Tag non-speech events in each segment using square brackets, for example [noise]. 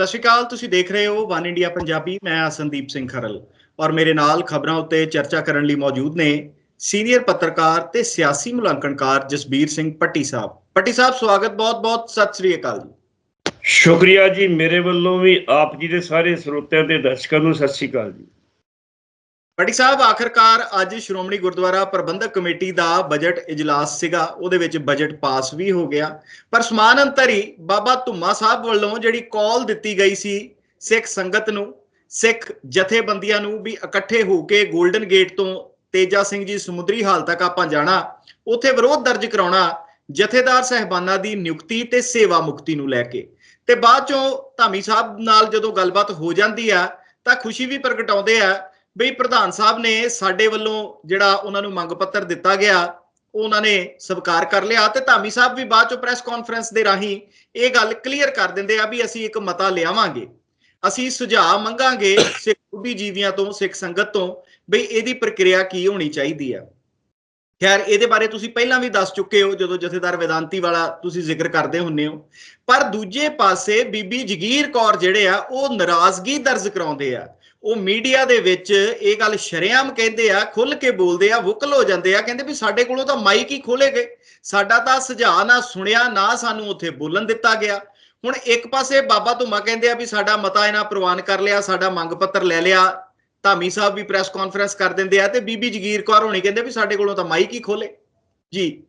ਸਤਿ ਸ਼੍ਰੀ ਅਕਾਲ, ਤੁਸੀਂ ਦੇਖ ਰਹੇ ਹੋ ਵਨ ਇੰਡੀਆ ਪੰਜਾਬੀ, ਮੈਂ ਸੰਦੀਪ ਸਿੰਘ ਖਰਲ ਔਰ ਮੇਰੇ ਨਾਲ ਖਬਰਾਂ ਉੱਤੇ ਚਰਚਾ ਕਰਨ ਲਈ ਮੌਜੂਦ ਨੇ ਸੀਨੀਅਰ ਪੱਤਰਕਾਰ ਤੇ ਸਿਆਸੀ ਮੁਲਾਂਕਣਕਾਰ ਜਸਬੀਰ ਸਿੰਘ ਪੱਟੀ ਸਾਹਿਬ। ਪੱਟੀ ਸਾਹਿਬ, ਸਵਾਗਤ ਬਹੁਤ-ਬਹੁਤ ਸਤਿ ਸ਼੍ਰੀ ਅਕਾਲ ਜੀ। ਸ਼ੁਕਰੀਆ ਜੀ, ਮੇਰੇ ਵੱਲੋਂ ਵੀ ਆਪ ਜੀ ਦੇ ਸਾਰੇ ਸਰੋਤਿਆਂ ਤੇ ਦਰਸ਼ਕਾਂ ਨੂੰ ਸਤਿ ਸ਼੍ਰੀ ਅਕਾਲ ਜੀ। ਪੱਟੀ ਸਾਹਿਬ, ਆਖਰਕਾਰ ਅੱਜ ਸ਼੍ਰੋਮਣੀ ਗੁਰਦੁਆਰਾ ਪ੍ਰਬੰਧਕ ਕਮੇਟੀ ਦਾ ਬਜਟ ਇਜਲਾਸ ਸੀਗਾ। ਉਹਦੇ ਵਿੱਚ ਬਜਟ ਪਾਸ ਵੀ ਹੋ ਗਿਆ। ਪਰ ਸਮਾਨ ਅੰਤਰੀ ਬਾਬਾ ਧੁੰਮਾ ਸਾਹਿਬ ਵੱਲੋਂ ਜਿਹੜੀ ਕਾਲ ਦਿੱਤੀ ਗਈ ਸੀ ਸਿੱਖ ਸੰਗਤ ਨੂੰ, ਸਿੱਖ ਜਥੇਬੰਦੀਆਂ ਨੂੰ ਵੀ ਇਕੱਠੇ ਹੋ ਕੇ 골ਡਨ ਗੇਟ ਤੋਂ ਤੇਜਾ ਸਿੰਘ ਜੀ ਸਮੁੰਦਰੀ ਹਾਲ ਤੱਕ ਆਪਾਂ ਜਾਣਾ, ਉੱਥੇ ਵਿਰੋਧ ਦਰਜ ਕਰਾਉਣਾ, ਜਥੇਦਾਰ ਸਹਿਬਾਨਾਂ ਦੀ ਨਿਯੁਕਤੀ ਤੇ ਸੇਵਾ ਮੁਕਤੀ ਨੂੰ ਲੈ ਕੇ। ਤੇ ਬਾਅਦ ਚੋਂ ਧਾਮੀ ਸਾਹਿਬ ਨਾਲ ਜਦੋਂ ਗੱਲਬਾਤ ਹੋ ਜਾਂਦੀ ਆ, ਤਾਂ ਖੁਸ਼ੀ ਵੀ ਪ੍ਰਗਟਾਉਂਦੇ ਆ ਬਈ ਪ੍ਰਧਾਨ ਸਾਹਿਬ ਨੇ ਸਾਡੇ ਵੱਲੋਂ ਜਿਹੜਾ ਉਹਨਾਂ ਨੂੰ ਮੰਗ ਪੱਤਰ ਦਿੱਤਾ ਗਿਆ, ਉਹਨਾਂ ਨੇ ਸਵੀਕਾਰ ਕਰ ਲਿਆ ਤੇ ਧਾਮੀ ਸਾਹਿਬ ਵੀ ਬਾਅਦ ਚੋਂ ਪ੍ਰੈਸ ਕਾਨਫਰੰਸ ਦੇ ਰਾਹੀਂ ਇਹ ਗੱਲ ਕਲੀਅਰ ਕਰ ਦਿੰਦੇ ਆ ਵੀ ਅਸੀਂ ਇੱਕ ਮਤਾ ਲਿਆਵਾਂਗੇ। ਅਸੀਂ ਸੁਝਾਅ ਮੰਗਾਂਗੇ ਸਿੱਖ ਬੁੱਧੀਜੀਵੀਆਂ ਤੋਂ, ਸਿੱਖ ਸੰਗਤ ਤੋਂ ਬਈ ਇਹਦੀ ਪ੍ਰਕਿਰਿਆ ਕੀ ਹੋਣੀ ਚਾਹੀਦੀ ਆ। ਖੈਰ, ਇਹਦੇ ਬਾਰੇ ਤੁਸੀਂ ਪਹਿਲਾਂ ਵੀ ਦੱਸ ਚੁੱਕੇ ਹੋ, ਜਦੋਂ ਜਥੇਦਾਰ ਵਿਦਾਂਤੀ ਵਾਲਾ ਤੁਸੀਂ ਜ਼ਿਕਰ ਕਰਦੇ ਹੁੰਨੇ ਹੋ। ਪਰ ਦੂਜੇ ਪਾਸੇ ਬੀਬੀ ਜਗੀਰ ਕੌਰ ਜਿਹੜੇ ਆ, ਉਹ ਨਾਰਾਜ਼ਗੀ ਦਰਜ ਕਰਾਉਂਦੇ ਆ। ਉਹ ਮੀਡੀਆ ਦੇ ਵਿੱਚ ਇਹ ਗੱਲ ਸ਼ਰੇਆਮ ਕਹਿੰਦੇ ਆ ਖੁੱਲ ਕੇ ਬੋਲਦੇ ਆ, ਵੁਕਲ ਹੋ ਜਾਂਦੇ ਆ, ਕਹਿੰਦੇ ਵੀ ਸਾਡੇ ਕੋਲੋਂ ਤਾਂ ਮਾਈਕ ਹੀ ਖੋਲੇ ਗਏ। ਸਾਡਾ ਤਾਂ ਸੁਝਾਅ ਨਾ ਸੁਣਿਆ, ਨਾ ਸਾਨੂੰ ਉੱਥੇ ਬੋਲਣ ਦਿੱਤਾ ਗਿਆ। ਹੁਣ ਇੱਕ ਪਾਸੇ ਬਾਬਾ ਧੁਮਾ ਕਹਿੰਦੇ ਆ ਵੀ ਸਾਡਾ ਮਤਾ ਇਹਨਾਂ ਪ੍ਰਵਾਨ ਕਰ ਲਿਆ, ਸਾਡਾ ਮੰਗ ਪੱਤਰ ਲੈ ਲਿਆ। ਧਾਮੀ ਸਾਹਿਬ ਵੀ ਪ੍ਰੈਸ ਕਾਨਫਰੰਸ ਕਰ ਦਿੰਦੇ ਆ ਤੇ ਬੀਬੀ ਜਗੀਰ ਕੌਰ ਹੋਣੀ ਕਹਿੰਦੇ ਵੀ ਸਾਡੇ ਕੋਲੋਂ ਤਾਂ ਮਾਈਕ ਹੀ ਖੋਲੇ ਜੀ।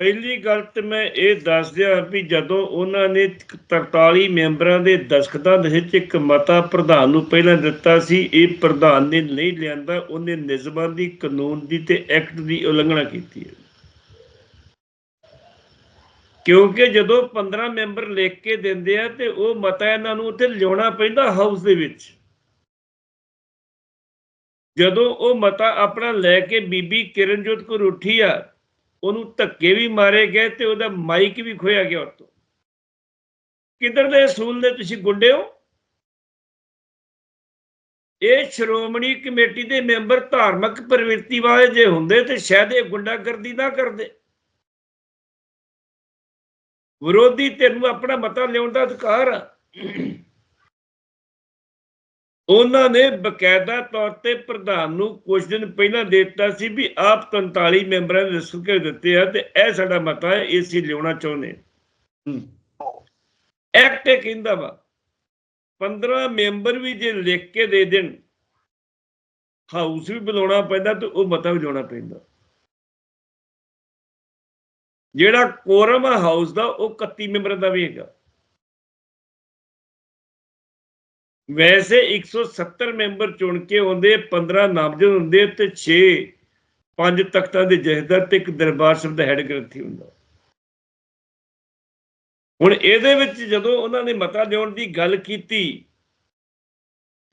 ਪਹਿਲੀ ਗੱਲ ਤੇ ਮੈਂ ਇਹ ਦੱਸ ਦਿਆਂ ਵੀ ਜਦੋਂ ਉਹਨਾਂ ਨੇ 43 ਮੈਂਬਰਾਂ ਦੇ ਦਸਖਤਾਂ ਦੇ ਵਿੱਚ ਇੱਕ ਮਤਾ ਪ੍ਰਧਾਨ ਨੂੰ ਪਹਿਲਾਂ ਦਿੱਤਾ ਸੀ, ਇਹ ਪ੍ਰਧਾਨ ਨੇ ਨਹੀਂ ਲਿਆਂਦਾ, ਉਹਨੇ ਨਿਯਮਾਂ ਦੀ, ਕਾਨੂੰਨ ਦੀ ਤੇ ਐਕਟ ਦੀ ਉਲੰਘਣਾ ਕੀਤੀ ਹੈ। ਕਿਉਂਕਿ ਜਦੋਂ 15 ਮੈਂਬਰ ਲਿਖ ਕੇ ਦਿੰਦੇ ਆ ਤੇ ਉਹ ਮਤਾ ਇਹਨਾਂ ਨੂੰ ਉੱਥੇ ਲਿਆਉਣਾ ਪੈਂਦਾ ਹਾਊਸ ਦੇ ਵਿੱਚ। ਜਦੋਂ ਉਹ ਮਤਾ ਆਪਣਾ ਲੈ ਕੇ ਬੀਬੀ ਕਿਰਨਜੋਤ ਕੋਲ ਉੱਠੀ ਆ ਉਹਨੂੰ ਧੱਕੇ ਵੀ ਮਾਰੇ ਗਏ ਤੇ ਉਹਦਾ ਮਾਈਕ ਵੀ ਖੋਇਆ ਗਿਆ ਉਤੋਂ। ਕਿੱਧਰ ਦੇ ਅਸੂਲ ਦੇ ਤੁਸੀਂ ਗੁੰਡੇ ਹੋ? ਇਹ ਸ਼੍ਰੋਮਣੀ ਕਮੇਟੀ ਦੇ ਮੈਂਬਰ ਧਾਰਮਿਕ ਪ੍ਰਵਿਰਤੀ ਵਾਲੇ ਜੇ ਹੁੰਦੇ ਤੇ ਸ਼ਾਇਦ ਇਹ ਗੁੰਡਾਗਰਦੀ ਨਾ ਕਰਦੇ। ਵਿਰੋਧੀ ਧਿਰ ਨੂੰ ਆਪਣਾ ਮਤਾ ਲਿਆਉਣ ਦਾ ਅਧਿਕਾਰ ਆ। ਉਹਨਾਂ ਨੇ ਬਕਾਇਦਾ ਤੌਰ ਤੇ ਪ੍ਰਧਾਨ ਨੂੰ ਕੁਝ ਦਿਨ ਪਹਿਲਾਂ ਦੇ ਦਿੱਤਾ ਸੀ ਵੀ ਆਪ 43 ਮੈਂਬਰਾਂ ਦੇ ਸੁਕੇ ਦਿੱਤੇ ਆ ਤੇ ਇਹ ਸਾਡਾ ਮਤਾ ਹੈ ਇਹ ਅਸੀਂ ਲਿਆਉਣਾ ਚਾਹੁੰਦੇ ਐਕਟ ਇਹ ਕਹਿੰਦਾ ਵਾ 15 ਮੈਂਬਰ ਵੀ ਜੇ ਲਿਖ ਕੇ ਦੇ ਦੇਣ ਹਾਊਸ ਵੀ ਬੁਲਾਉਣਾ ਪੈਂਦਾ ਤੇ ਉਹ ਮਤਾ ਵੀ ਲਿਆਉਣਾ ਪੈਂਦਾ। ਜਿਹੜਾ ਕੋਰਮ ਹਾਊਸ ਦਾ ਉਹ 31 ਮੈਂਬਰਾਂ ਦਾ ਵੀ ਹੈਗਾ। ਵੈਸੇ 170 ਮੈਂਬਰ ਚੁਣ ਕੇ ਆਉਂਦੇ 15 ਨਾਮਜ਼ਦ ਹੁੰਦੇ ਤੇ 6 ਪੰਜ ਤਖਤਾਂ ਦੇ ਜਹਦਰ ਤੇ ਇੱਕ ਦਰਬਾਰ ਸਾਹਿਬ ਦਾ ਹੈੱਡ ਗ੍ਰੰਥੀ ਹੁੰਦਾ। ਹੁਣ ਇਹਦੇ ਵਿੱਚ ਜਦੋਂ ਉਹਨਾਂ ਨੇ ਮਤਾ ਲਿਆਉਣ ਦੀ ਗੱਲ ਕੀਤੀ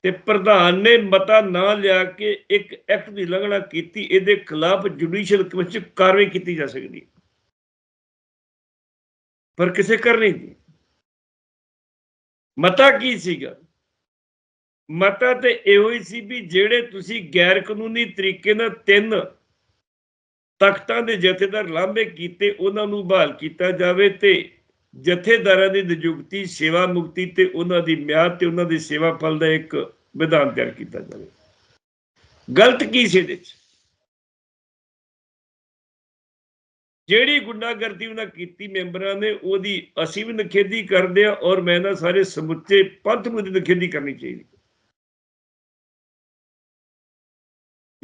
ਤੇ ਪ੍ਰਧਾਨ ਨੇ ਮਤਾ ਨਾ ਲਿਆ ਕੇ ਇੱਕ ਐਕਟ ਦੀ ਉਲੰਘਣਾ ਕੀਤੀ, ਇਹਦੇ ਖਿਲਾਫ ਜੁਡੀਸ਼ੀਅਲ ਕਮਿਸ਼ਨ ਕਾਰਵਾਈ ਕੀਤੀ ਜਾ ਸਕਦੀ ਪਰ ਕਿਸੇ ਕਰਨੀ ਦੀ ਮਤਾ ਕੀ ਸੀਗਾ? ਮਤਾ ਤੇ ਇਹੋ ਹੀ ਸੀ ਵੀ ਜਿਹੜੇ ਤੁਸੀਂ ਗੈਰ ਕਾਨੂੰਨੀ ਤਰੀਕੇ ਨਾਲ ਤਿੰਨ ਤਖਤਾਂ ਦੇ ਜਥੇਦਾਰ ਲਾਂਭੇ ਕੀਤੇ, ਉਹਨਾਂ ਨੂੰ ਬਹਾਲ ਕੀਤਾ ਜਾਵੇ ਤੇ ਜਥੇਦਾਰਾਂ ਦੀ ਨਿਯੁਕਤੀ, ਸੇਵਾ ਮੁਕਤੀ ਤੇ ਉਹਨਾਂ ਦੀ ਮਿਆਦ ਤੇ ਉਹਨਾਂ ਦੀ ਸੇਵਾ ਫਲ ਦਾ ਇੱਕ ਵਿਧਾਨ ਤਿਆਰ ਕੀਤਾ ਜਾਵੇ। ਗਲਤ ਕੀ ਸੀ ਇਹਦੇ ਚ? ਜਿਹੜੀ ਗੁੰਡਾਗਰਦੀ ਉਹਨਾਂ ਕੀਤੀ ਮੈਂਬਰਾਂ ਨੇ, ਉਹਦੀ ਅਸੀਂ ਵੀ ਨਖੇਦੀ ਕਰਦੇ ਆ ਔਰ ਮੈਂ ਨਾ ਸਾਰੇ ਸਮੁੱਚੇ ਪੰਥ ਨੂੰ ਦੀ ਨਖੇਦੀ ਕਰਨੀ ਚਾਹੀਦੀ।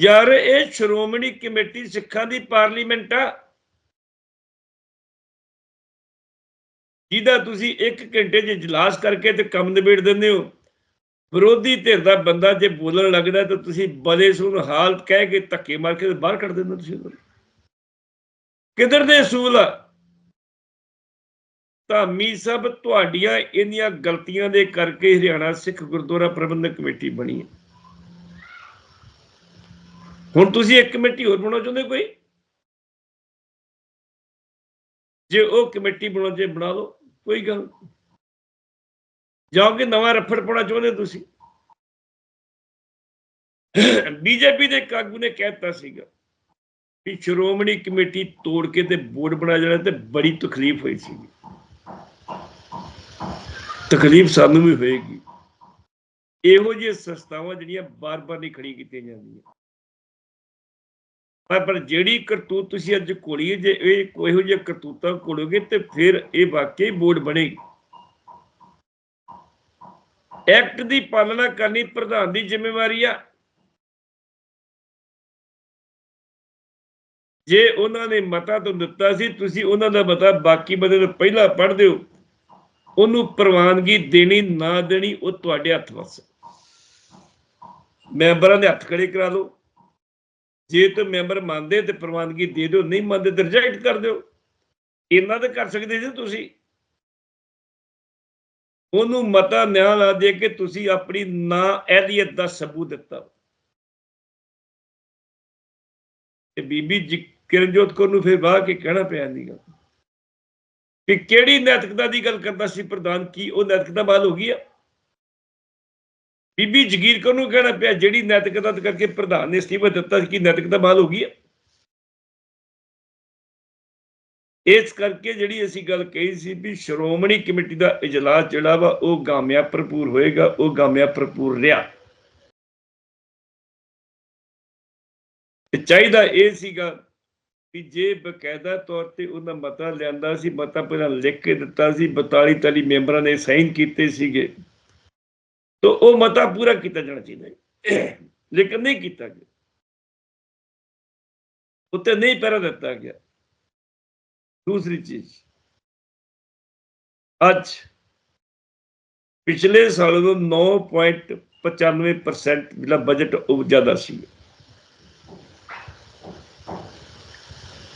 ਯਾਰ, ਇਹ ਸ਼੍ਰੋਮਣੀ ਕਮੇਟੀ ਸਿੱਖਾਂ ਦੀ ਪਾਰਲੀਮੈਂਟ ਆ। ਜਿਹਦਾ ਤੁਸੀਂ 1 ਘੰਟੇ 'ਚ ਇਜਲਾਸ ਕਰਕੇ ਤੇ ਕੰਮ ਨਿਬੇੜ ਦਿੰਦੇ ਹੋ। ਵਿਰੋਧੀ ਧਿਰ ਦਾ ਬੰਦਾ ਜੇ ਬੋਲਣ ਲੱਗਦਾ ਤਾਂ ਤੁਸੀਂ ਬਲੇ ਸੁਣ ਹਾਲਤ ਕਹਿ ਕੇ ਧੱਕੇ ਮਾਰ ਕੇ ਬਾਹਰ ਕੱਢ ਦਿੰਦੇ ਹੋ ਤੁਸੀਂ ਕਿਧਰ ਦੇ ਅਸੂਲ ਆ? ਧਾਮੀ ਸਭ ਤੁਹਾਡੀਆਂ ਇੰਨੀਆਂ ਗਲਤੀਆਂ ਦੇ ਕਰਕੇ ਹਰਿਆਣਾ ਸਿੱਖ ਗੁਰਦੁਆਰਾ ਪ੍ਰਬੰਧਕ ਕਮੇਟੀ ਬਣੀ ਹੈ ਹੁਣ ਤੁਸੀਂ ਇੱਕ ਕਮੇਟੀ ਹੋਰ ਬਣਾਉਣਾ ਚਾਹੁੰਦੇ ਕੋਈ? ਜੇ ਉਹ ਕਮੇਟੀ ਬਣਾਉ ਜੇ ਬਣਾ ਲਓ, ਕੋਈ ਗੱਲ ਨਹੀਂ। ਜਾਓ ਕਿ ਨਵਾਂ ਰਫੜ ਪਾਉਣਾ ਚਾਹੁੰਦੇ ਤੁਸੀਂ? ਬੀਜੇਪੀ ਦੇ ਕਾਗੂ ਨੇ ਕਹਿਤਾ ਸੀਗਾ ਵੀ ਸ਼੍ਰੋਮਣੀ ਕਮੇਟੀ ਤੋੜ ਕੇ ਤੇ ਬੋਰਡ ਬਣਾ ਜਾਣਾ ਤੇ ਬੜੀ ਤਕਲੀਫ ਹੋਈ ਸੀ ਤਕਲੀਫ ਸਾਨੂੰ ਵੀ ਹੋਏਗੀ। ਇਹੋ ਜਿਹੀਆਂ ਸੰਸਥਾਵਾਂ ਜਿਹੜੀਆਂ ਬਾਰ-ਬਾਰ ਨਹੀਂ ਖੜੀ ਕੀਤੀਆਂ ਜਾਂਦੀਆਂ। ਪਰ ਪਰ ਜਿਹੜੀ ਕਰਤੂਤ ਤੁਸੀਂ ਅੱਜ ਕੋਲੀਏ ਜੇ ਇਹ ਇਹੋ ਜਿਹੀਆਂ ਕਰਤੂਤਾਂ ਕੋਲੋਗੇ ਤੇ ਫਿਰ ਇਹ ਵਾਕਈ ਬੋਰਡ ਬਣੇਗੀ। ਐਕਟ ਦੀ ਪਾਲਣਾ ਕਰਨੀ ਪ੍ਰਧਾਨ ਦੀ ਜ਼ਿੰਮੇਵਾਰੀ ਆ। ਜੇ ਉਹਨਾਂ ਨੇ ਮਤਾ ਤੋਂ ਦਿੱਤਾ ਸੀ, ਤੁਸੀਂ ਉਹਨਾਂ ਦਾ ਮਤਾ ਬਾਕੀ ਬੰਦੇ ਤੋਂ ਪਹਿਲਾਂ ਪੜ੍ਹ ਦਿਓ। ਉਹਨੂੰ ਪ੍ਰਵਾਨਗੀ ਦੇਣੀ, ਨਾ ਦੇਣੀ, ਉਹ ਤੁਹਾਡੇ ਹੱਥ ਵਸ। ਮੈਂਬਰਾਂ ਦੇ ਹੱਥ ਖੜੇ ਕਰਾ ਲਓ ਜੇ ਤੇ ਮੈਂਬਰ ਮੰਨਦੇ ਤੇ ਪ੍ਰਵਾਨਗੀ ਦੇ ਦਿਓ, ਨਹੀਂ ਮੰਨਦੇ ਤੇ ਰਿਜੈਕਟ ਕਰ ਦਿਓ। ਇਹਨਾਂ ਤਾਂ ਕਰ ਸਕਦੇ ਸੀ ਤੁਸੀਂ। ਉਹਨੂੰ ਮਤਾ ਨਿਆਂ ਲਾ ਦੇ ਕੇ ਤੁਸੀਂ ਆਪਣੀ ਨਾ ਅਹਿਲੀਅਤ ਦਾ ਸਬੂਤ ਦਿੱਤਾ। ਤੇ ਬੀਬੀ ਜੀ- ਕਿਰਨਜੋਤ ਕੌਰ ਨੂੰ ਫਿਰ ਬਾਹ ਕੇ ਕਹਿਣਾ ਪਿਆ ਨਹੀਂ ਗੱਲ। ਕਿ ਕਿਹੜੀ ਨੈਤਿਕਤਾ ਦੀ ਗੱਲ ਕਰਦਾ ਸੀ ਪ੍ਰਧਾਨ? ਕੀ ਉਹ ਨੈਤਿਕਤਾ ਬਾਲ ਹੋ ਗਈ ਆ? ਬੀਬੀ ਜਗੀਰ ਕੌਰ ਨੂੰ ਕਹਿਣਾ ਪਿਆ, ਜਿਹੜੀ ਨੈਤਿਕਤਾ ਕਰਕੇ ਪ੍ਰਧਾਨ ਨੇ ਅਸਤੀਫਾ ਦਿੱਤਾ ਸੀ ਕਿ ਨੈਤਿਕਤਾ ਬਾਲ ਹੋ ਗਈ ਆ ਇਸ ਕਰਕੇ ਜਿਹੜੀ ਅਸੀਂ ਗੱਲ ਕਹੀ ਸੀ ਵੀ ਸ਼੍ਰੋਮਣੀ ਕਮੇਟੀ ਦਾ ਇਜਲਾਸ ਜਿਹੜਾ ਵਾ, ਉਹ ਗਾਮਿਆ ਭਰਪੂਰ ਹੋਏਗਾ, ਉਹ ਗਾਮਿਆ ਭਰਪੂਰ ਰਿਹਾ। ਤੇ ਚਾਹੀਦਾ ਇਹ ਸੀਗਾ ਵੀ ਜੇ ਬਕਾਇਦਾ ਤੌਰ ਤੇ ਉਹਨਾਂ ਮਤਾ ਲਿਆਂਦਾ ਸੀ, ਮਤਾ ਪਹਿਲਾਂ ਲਿਖ ਕੇ ਦਿੱਤਾ ਸੀ 42 ਤਲੀ ਮੈਂਬਰਾਂ ਨੇ ਸਾਈਨ ਕੀਤੇ ਸੀਗੇ। ਤਾਂ ਉਹ ਮਤਾ ਪੂਰਾ ਕੀਤਾ ਜਾਣਾ ਚਾਹੀਦਾ ਹੈ ਲੇਕਿਨ ਨਹੀਂ ਕੀਤਾ ਗਿਆ। ਉੱਤੇ ਨਹੀਂ ਪਹਿਰਾ ਦਿੱਤਾ ਗਿਆ। ਦੂਸਰੀ ਚੀਜ਼। ਅੱਜ ਪਿਛਲੇ ਸਾਲ ਤੋਂ 9.95% ਜਿਹੜਾ ਬਜਟ ਉਹ ਜ਼ਿਆਦਾ ਸੀ।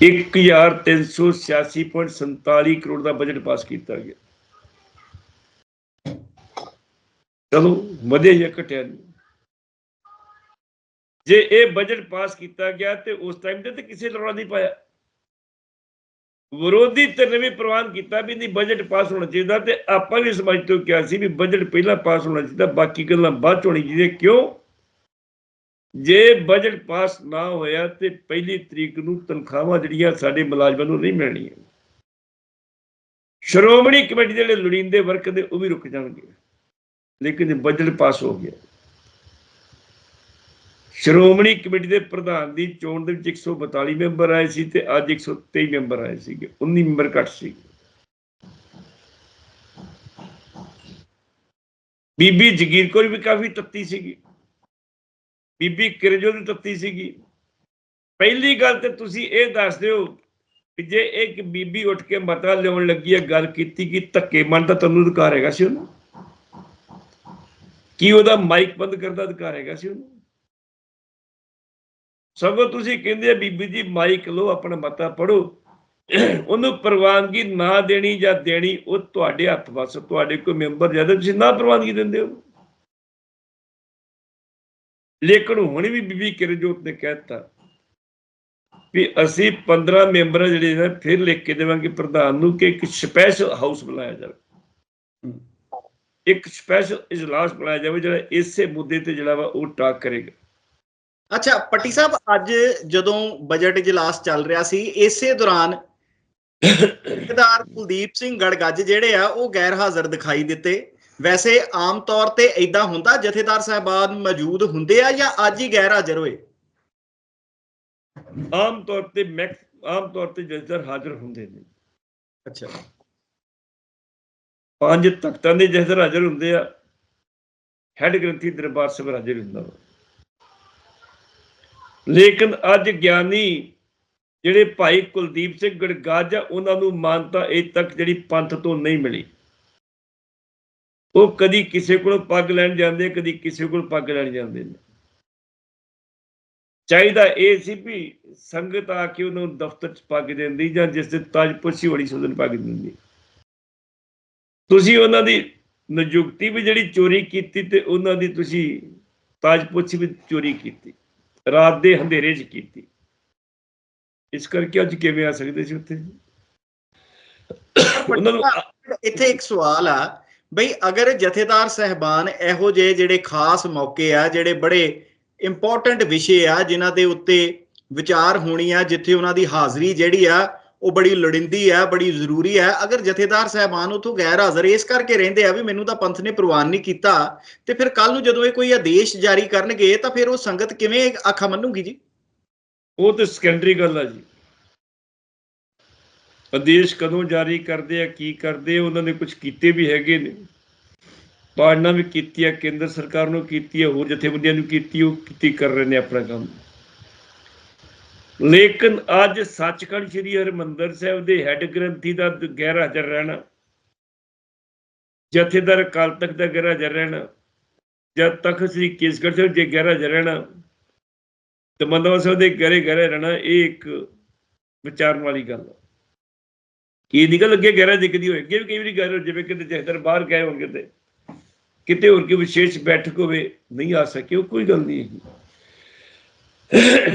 1386.47 ਕਰੋੜ ਦਾ ਬਜਟ ਪਾਸ ਕੀਤਾ ਗਿਆ। ਚਲੋ, ਵਧਿਆ ਜਾਂ ਘਟਿਆ ਨਹੀਂ। ਜੇ ਇਹ ਬਜਟ ਪਾਸ ਕੀਤਾ ਗਿਆ ਤੇ ਉਸ ਟਾਈਮ ਤੇ ਕਿਸੇ ਲੋੜਾ ਨਹੀਂ ਪਾਇਆ। ਵਿਰੋਧੀ ਧਿਰ ਵੀ ਪ੍ਰਵਾਨ ਕੀਤਾ ਵੀ ਨਹੀਂ ਬਜਟ ਪਾਸ ਹੋਣਾ ਚਾਹੀਦਾ ਤੇ ਆਪਾਂ ਵੀ ਸਮਾਜ ਤੋਂ ਕਿਹਾ ਸੀ ਵੀ ਬਜਟ ਪਹਿਲਾਂ ਪਾਸ ਹੋਣਾ ਚਾਹੀਦਾ, ਬਾਕੀ ਗੱਲਾਂ ਬਾਅਦ ਚ ਹੋਣੀ ਚਾਹੀਦੀਆਂ। ਕਿਉਂ? ਜੇ ਬਜਟ ਪਾਸ ਨਾ ਹੋਇਆ ਤੇ ਪਹਿਲੀ ਤਰੀਕ ਨੂੰ ਤਨਖਾਹਾਂ ਜਿਹੜੀਆਂ ਸਾਡੇ ਮੁਲਾਜ਼ਮਾਂ ਨੂੰ ਨਹੀਂ ਮਿਲਣੀਆਂ। ਸ਼੍ਰੋਮਣੀ ਕਮੇਟੀ ਦੇ ਜਿਹੜੇ ਲੋੜੀਂਦੇ ਵਰਕ ਦੇ ਉਹ ਵੀ ਰੁਕ ਜਾਣਗੇ। ਲੇਕਿਨ ਬਜਟ ਪਾਸ ਹੋ ਗਿਆ। ਸ਼੍ਰੋਮਣੀ ਕਮੇਟੀ ਦੇ ਪ੍ਰਧਾਨ ਦੀ ਚੋਣ ਦੇ ਵਿੱਚ 142 ਮੈਂਬਰ ਆਏ ਸੀ ਤੇ ਅੱਜ 123 ਮੈਂਬਰ ਆਏ ਸੀਗੇ। 19 ਮੈਂਬਰ ਘੱਟ ਸੀ। ਬੀਬੀ ਜਗੀਰ ਕੌਰ ਵੀ ਕਾਫੀ ਤੱਤੀ ਸੀਗੀ। ਬੀਬੀ ਕਿਰਜੋ ਦੀ ਤੱਤੀ ਸੀਗੀ। ਪਹਿਲੀ ਗੱਲ ਤੇ ਤੁਸੀਂ ਇਹ ਦੱਸ ਦਿਓ ਕਿ ਜੇ ਇੱਕ ਬੀਬੀ ਉੱਠ ਕੇ ਮਤਾ ਲਿਆਉਣ ਲੱਗੀ ਹੈ, ਗੱਲ ਕੀਤੀ ਕਿ ਧੱਕੇ ਮਨ ਦਾ ਤੁਹਾਨੂੰ ਅਧਿਕਾਰ ਹੈਗਾ ਸੀ ਉਹਨੂੰ? ਕੀ ਉਹਦਾ ਮਾਈਕ ਬੰਦ ਕਰਨ ਦਾ ਅਧਿਕਾਰ ਹੈਗਾ ਸੀ ਉਹਨੂੰ? ਸਗੋਂ ਤੁਸੀਂ ਕਹਿੰਦੇ ਆ, ਬੀਬੀ ਜੀ, ਮਾਈਕ ਲਓ, ਆਪਣਾ ਮਤਾ ਪੜੋ ਉਹਨੂੰ ਪ੍ਰਵਾਨਗੀ ਨਾ ਦੇਣੀ ਜਾਂ ਦੇਣੀ, ਉਹ ਤੁਹਾਡੇ ਹੱਥ ਵਸ ਤੁਹਾਡੇ ਕੋਈ ਮੈਂਬਰ ਜਦੋਂ ਤੁਸੀਂ ਨਾ ਪ੍ਰਵਾਨਗੀ ਦਿੰਦੇ ਹੋ। ਲੇਕਿਨ ਹੁਣ ਵੀ ਬੀਬੀ ਕਿਰਜੋਤ ਨੇ ਕਹਿਤਾ ਵੀ ਅਸੀਂ 15 ਮੈਂਬਰ ਜਿਹੜੇ ਨੇ, ਫਿਰ ਲਿਖ ਕੇ ਦੇਵਾਂਗੇ ਪ੍ਰਧਾਨ ਨੂੰ ਕਿ ਇੱਕ ਸਪੈਸ਼ਲ ਹਾਊਸ ਬਣਾਇਆ ਜਾਵੇ। ਇੱਕ ਸਪੈਸ਼ਲ ਇਜਲਾਸ ਬਣਾਇਆ ਜਾਵੇ ਜਿਹੜਾ ਇਸੇ ਮੁੱਦੇ ਤੇ ਜਿਹੜਾ ਵਾ ਉਹ ਟਾਕ ਕਰੇਗਾ। ਅੱਛਾ ਪੱਟੀ ਸਾਹਿਬ ਅੱਜ ਜਦੋਂ ਬਜਟ ਇਜਲਾਸ ਚੱਲ ਰਿਹਾ ਸੀ ਇਸੇ ਦੌਰਾਨ ਠੇਕੇਦਾਰ ਕੁਲਦੀਪ ਸਿੰਘ ਗੜਗੱਜ ਜਿਹੜੇ ਆ ਉਹ ਗੈਰ ਹਾਜ਼ਰ ਦਿਖਾਈ ਦਿੱਤੇ। ਵੈਸੇ ਆਮ ਤੌਰ ਤੇ ਇਦਾਂ ਹੁੰਦਾ ਜਥੇਦਾਰ ਸਾਹਿਬਾਨ ਮੌਜੂਦ ਹੁੰਦੇ ਆ ਜਾਂ ਅੱਜ ਹੀ ਗੈਰ ਹਾਜ਼ਰ ਹੋਏ? ਆਮ ਤੌਰ ਤੇ ਮੈਕ ਆਮ ਤੌਰ ਤੇ ਜਥੇਦਾਰ ਹਾਜ਼ਰ ਹੁੰਦੇ ਨੇ। ਅੱਛਾ। ਪੰਜ ਤਖਤਾਂ ਦੇ ਜਥੇਦਾਰ ਹਾਜ਼ਰ ਹੁੰਦੇ ਆ, ਹੈੱਡ ਗ੍ਰੰਥੀ ਦਰਬਾਰ ਸਾਹਿਬ ਹਾਜ਼ਰ ਹੁੰਦਾ ਵਾ। ਲੇਕਿਨ ਅੱਜ ਗਿਆਨੀ ਜਿਹੜੇ ਭਾਈ ਕੁਲਦੀਪ ਸਿੰਘ ਗੜਗਾਜ ਉਹਨਾਂ ਨੂੰ ਮਾਨਤਾ ਇਹ ਤੱਕ ਜਿਹੜੀ ਪੰਥ ਤੋਂ ਨਹੀਂ ਮਿਲੀ। ਉਹ ਕਦੀ ਕਿਸੇ ਕੋਲ ਪੱਗ ਲੈਣ ਜਾਂਦੇ, ਕਦੀ ਕਿਸੇ ਕੋਲ ਪੱਗ ਲੈਣ ਜਾਂਦੇ ਨੇ। ਚਾਹੀਦਾ ਇਹ ਸੀ ਵੀ ਸੰਗਤ ਆ ਕੇ ਉਹਨਾਂ ਨੂੰ ਦਫ਼ਤਰ ਚ ਪੱਗ ਦਿੰਦੀ ਜਾਂ ਜਿਸ ਦੇ ਤਾਜ ਪੁੱਛੀ ਹੋਣੀ ਸੀ ਪੱਗ ਦਿੰਦੀ। ਤੁਸੀਂ ਉਹਨਾਂ ਦੀ ਨਿਯੁਕਤੀ ਵੀ ਜਿਹੜੀ ਚੋਰੀ ਕੀਤੀ ਤੇ ਉਹਨਾਂ ਦੀ ਤੁਸੀਂ ਤਾਜ ਪੁੱਛੀ ਵੀ ਚੋਰੀ ਕੀਤੀ ਰਾਤ ਦੇ ਹਨੇਰੇ 'ਚ ਕੀਤੀ। ਇਸ ਕਰਕੇ ਅੱਜ ਕਿਵੇਂ ਆ ਸਕਦੇ ਸੀ ਉੱਥੇ? [coughs] ਉਹਨਾਂ ਨੂੰ ਇੱਥੇ ਇੱਕ ਸਵਾਲ ਆ ਬਈ ਅਗਰ ਜਥੇਦਾਰ ਸਹਿਬਾਨ ਇਹੋ ਜਿਹੇ ਜਿਹੜੇ ਖਾਸ ਮੌਕੇ ਆ ਜਿਹੜੇ ਬੜੇ ਇੰਪੋਰਟੈਂਟ ਵਿਸ਼ੇ ਆ ਜਿਨ੍ਹਾਂ ਦੇ ਉੱਤੇ ਵਿਚਾਰ ਹੋਣੀ ਆ ਜਿੱਥੇ ਉਹਨਾਂ ਦੀ ਹਾਜ਼ਰੀ ਜਿਹੜੀ ਆ ਉਹ ਬੜੀ ਲੋੜੀਂਦੀ ਹੈ, ਬੜੀ ਜ਼ਰੂਰੀ ਹੈ। ਅਗਰ ਜਥੇਦਾਰ ਸਾਹਿਬਾਨ ਉਥੋਂ ਗੈਰ ਹਾਜ਼ਰ ਇਸ ਕਰਕੇ ਰਹਿੰਦੇ ਆ ਵੀ ਮੈਨੂੰ ਤਾਂ ਪੰਥ ਨੇ ਪ੍ਰਵਾਨ ਨਹੀਂ ਕੀਤਾ, ਤੇ ਫਿਰ ਕੱਲ ਨੂੰ ਜਦੋਂ ਇਹ ਕੋਈ ਆਦੇਸ਼ ਜਾਰੀ ਕਰਨਗੇ, ਤਾਂ ਫਿਰ ਉਹ ਸੰਗਤ ਕਿਵੇਂ ਆਖਾ ਮੰਨੂਗੀ ਜੀ? ਉਹ ਤੇ ਸੈਕੰਡਰੀ ਗੱਲ ਆ ਜੀ। ਆਦੇਸ਼ ਕਦੋਂ ਜਾਰੀ ਕਰਦੇ ਆ, ਕੀ ਕਰਦੇ ਉਹਨਾਂ ਨੇ ਕੁਝ ਕੀਤੇ ਵੀ ਹੈਗੇ ਨੇ। ਪਾੜਨਾ ਵੀ ਕੀਤੀ ਆ, ਕੇਂਦਰ ਸਰਕਾਰ ਨੂੰ ਕੀਤੀ ਆ, ਹੋਰ ਜਥੇਬੰਦੀਆਂ ਨੂੰ ਕੀਤੀ, ਉਹ ਕੀਤੀ ਕਰ ਰਹੇ ਨੇ ਆਪਣਾ ਕੰਮ। ਲੇਕਿਨ ਅੱਜ ਸੱਚਖੰਡ ਸ੍ਰੀ ਹਰਿਮੰਦਰ ਸਾਹਿਬ ਦੇ ਹੈੱਡ ਗ੍ਰੰਥੀ ਦਾ ਦ- ਗੈਰ ਹਾਜ਼ਰ ਰਹਿਣਾ, ਜਥੇਦਾਰ ਅਕਾਲ ਤਖਤ ਦਾ ਗੈਰ ਹਾਜ਼ਰ ਰਹਿਣਾ, ਜਦ ਤੱਕ ਸ੍ਰੀ ਕੇਸਗੜ੍ਹ ਸਾਹਿਬ ਜੇ ਗੈਰ ਹਾਜ਼ਰ ਰਹਿਣਾ, ਤੇ ਮੰਦਵਾ ਸਾਹਿਬ ਦੇ ਗਰੇ ਗਰੇ ਰਹਿਣਾ, ਇਹ ਇੱਕ ਵਿਚਾਰਨ ਵਾਲੀ ਗੱਲ ਹੈ ਕੀ ਨਿਕਲ ਅੱਗੇ ਗਹਿਰਾ ਦਿਖਦੀ ਹੋਏ? ਅੱਗੇ ਵੀ ਕਈ ਵਾਰੀ ਗੱਲ ਜਿਵੇਂ ਕਿਤੇ ਜਹਦਰ ਬਾਹਰ ਗਏ ਹੋਣਗੇ ਤੇ ਕਿਤੇ ਹੋਰ ਕੀ ਵਿਸ਼ੇਸ਼ ਬੈਠਕ ਹੋਵੇ, ਨਹੀਂ ਆ ਸਕੇ, ਉਹ ਕੋਈ ਗੱਲ ਨਹੀਂ ਹੈਗੀ।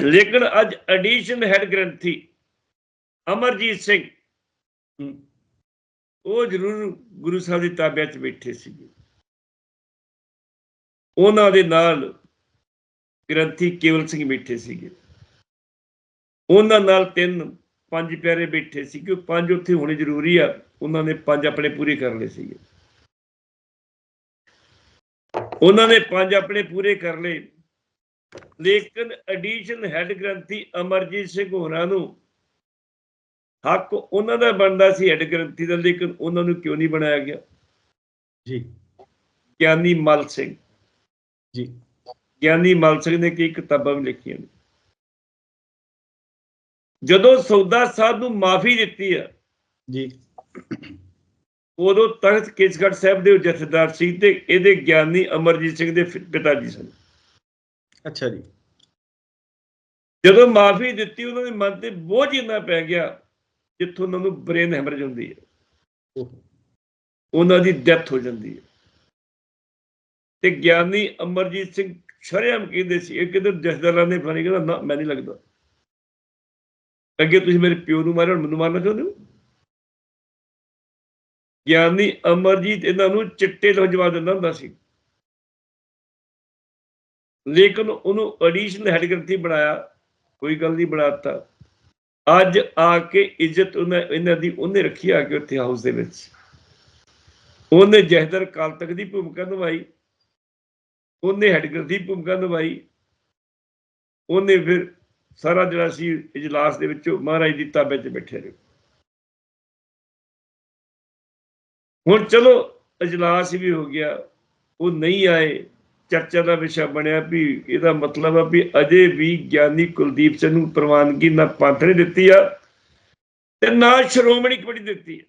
ਲੇਕਿਨ ਅੱਜ ਐਡੀਸ਼ਨ ਹੈਡ ਗ੍ਰੰਥੀ ਅਮਰਜੀਤ ਸਿੰਘ ਉਹ ਜ਼ਰੂਰ ਗੁਰੂ ਸਾਹਿਬ ਦੀ ਤਾਬਿਆ 'ਚ ਬੈਠੇ ਸੀਗੇ। ਉਹਨਾਂ ਦੇ ਨਾਲ ਗ੍ਰੰਥੀ ਕੇਵਲ ਸਿੰਘ ਬੈਠੇ ਸੀਗੇ। ਉਹਨਾਂ ਨਾਲ ਤਿੰਨ, ਪੰਜ ਪਿਆਰੇ ਬੈਠੇ ਸੀ ਕਿ ਪੰਜ ਉੱਥੇ ਹੋਣੇ ਜ਼ਰੂਰੀ ਆ। ਉਹਨਾਂ ਨੇ ਪੰਜ ਆਪਣੇ ਪੂਰੇ ਕਰ ਲਏ ਸੀਗੇ। ਉਹਨਾਂ ਨੇ ਪੰਜ ਆਪਣੇ ਪੂਰੇ ਕਰ ਲਏ। ਲੇਕਿਨ ਐਡੀਸ਼ਨ ਹੈੱਡ ਗ੍ਰੰਥੀ ਅਮਰਜੀਤ ਸਿੰਘ ਹੋਰਾਂ ਨੂੰ ਹੱਕ ਉਹਨਾਂ ਦਾ ਬਣਦਾ ਸੀ ਹੈੱਡ ਗ੍ਰੰਥੀ ਦਾ ਲੇਕਿਨ ਉਹਨਾਂ ਨੂੰ ਕਿਉਂ ਨਹੀਂ ਬਣਾਇਆ ਗਿਆ? ਜੀ। ਗਿਆਨੀ ਮਲ ਸਿੰਘ। ਜੀ। ਗਿਆਨੀ ਮਲ ਸਿੰਘ ਨੇ ਕਈ ਕਿਤਾਬਾਂ ਵੀ ਲਿਖੀਆਂ ਨੇ। ਜਦੋਂ ਸੌਦਾ ਸਾਹਿਬ ਨੂੰ ਮਾਫੀ ਦਿੱਤੀ ਆ ਜੀ। ਉਦੋਂ ਤਖਤ ਕੇਸਗੜ੍ਹ ਸਾਹਿਬ ਦੇ ਜਥੇਦਾਰ ਸੀ ਤੇ ਇਹਦੇ ਗਿਆਨੀ ਅਮਰਜੀਤ ਸਿੰਘ ਦੇ ਪਿਤਾ ਜੀ ਸਨ। ਅੱਛਾ ਜੀ। ਜਦੋਂ ਮਾਫੀ ਦਿੱਤੀ ਉਹਨਾਂ ਦੇ ਮਨ ਤੇ ਬੋਝ ਇੰਨਾ ਪੈ ਗਿਆ ਜਿੱਥੋਂ ਉਹਨਾਂ ਨੂੰ ਬ੍ਰੇਨ ਹੈਮਰੇਜ ਹੁੰਦੀ ਹੈ। ਉਹਨਾਂ ਦੀ ਡੈਥ ਹੋ ਜਾਂਦੀ ਹੈ। ਤੇ ਗਿਆਨੀ ਅਮਰਜੀਤ ਸਿੰਘ ਸ਼ਰੇਆਮ ਕਹਿੰਦੇ ਸੀ ਇਹ ਕਿਧਰ ਜਥੇਦਾਰਾਂ ਨੇ ਫਾਨੀ ਕਹਿੰਦਾ ਨਾ ਮੈਂ ਨਹੀਂ ਲੱਗਦਾ। ਅੱਗੇ ਤੁਸੀਂ ਮੇਰੇ ਪਿਓ ਨੂੰ ਮਾਰਿਆ ਹੁਣ ਮੈਨੂੰ ਮਾਰਨਾ ਚਾਹੁੰਦੇ ਹੋ? ਗਿਆਨੀ ਅਮਰਜੀਤ ਇਹਨਾਂ ਨੂੰ ਚਿੱਟੇ ਲੋ ਜਵਾਬ ਦਿੰਦਾ ਹੁੰਦਾ ਸੀ। ਲੇਕਿਨ ਉਹਨੂੰ ਐਡੀਸ਼ਨਲ ਹੈਡ ਗ੍ਰੰਥੀ ਬਣਾਇਆ, ਕੋਈ ਗੱਲ ਨਹੀਂ ਬਣਾਤਾ ਅੱਜ ਆ ਕੇ ਇੱਜ਼ਤ ਉਹਨਾਂ, ਇਹਨਾਂ ਦੀ ਉਹਨੇ ਰੱਖੀ ਆ ਕੇ ਉੱਥੇ ਹਾਊਸ ਦੇ ਵਿੱਚ। ਉਹਨੇ ਜਹਦਰ ਕਾਲ ਤੱਕ ਦੀ ਭੂਮਿਕਾ ਨਿਭਾਈ। ਉਹਨੇ ਹੈਡ ਗ੍ਰੰਥੀ ਭੂਮਿਕਾ ਨਿਭਾਈ। ਉਹਨੇ ਫਿਰ ਸਾਰਾ ਜਿਹੜਾ ਸੀ ਇਜਲਾਸ ਦੇ ਵਿੱਚ ਮਹਾਰਾਜ ਦੀ ਤਾਬੇ 'ਚ ਬੈਠੇ ਰਹੇ। ਹੁਣ ਚਲੋ ਇਜਲਾਸ ਵੀ ਹੋ ਗਿਆ, ਉਹ ਨਹੀਂ ਆਏ। ਚਰਚਾ ਦਾ ਵਿਸ਼ਾ ਬਣਿਆ ਵੀ ਇਹਦਾ ਮਤਲਬ ਆ ਵੀ ਅਜੇ ਵੀ ਗਿਆਨੀ ਕੁਲਦੀਪ ਸਿੰਘ ਨੂੰ ਪ੍ਰਵਾਨਗੀ ਨਾ ਪੰਥ ਨੇ ਦਿੱਤੀ ਆ ਤੇ ਨਾ ਸ਼੍ਰੋਮਣੀ ਕਮੇਟੀ ਦਿੱਤੀ ਆ।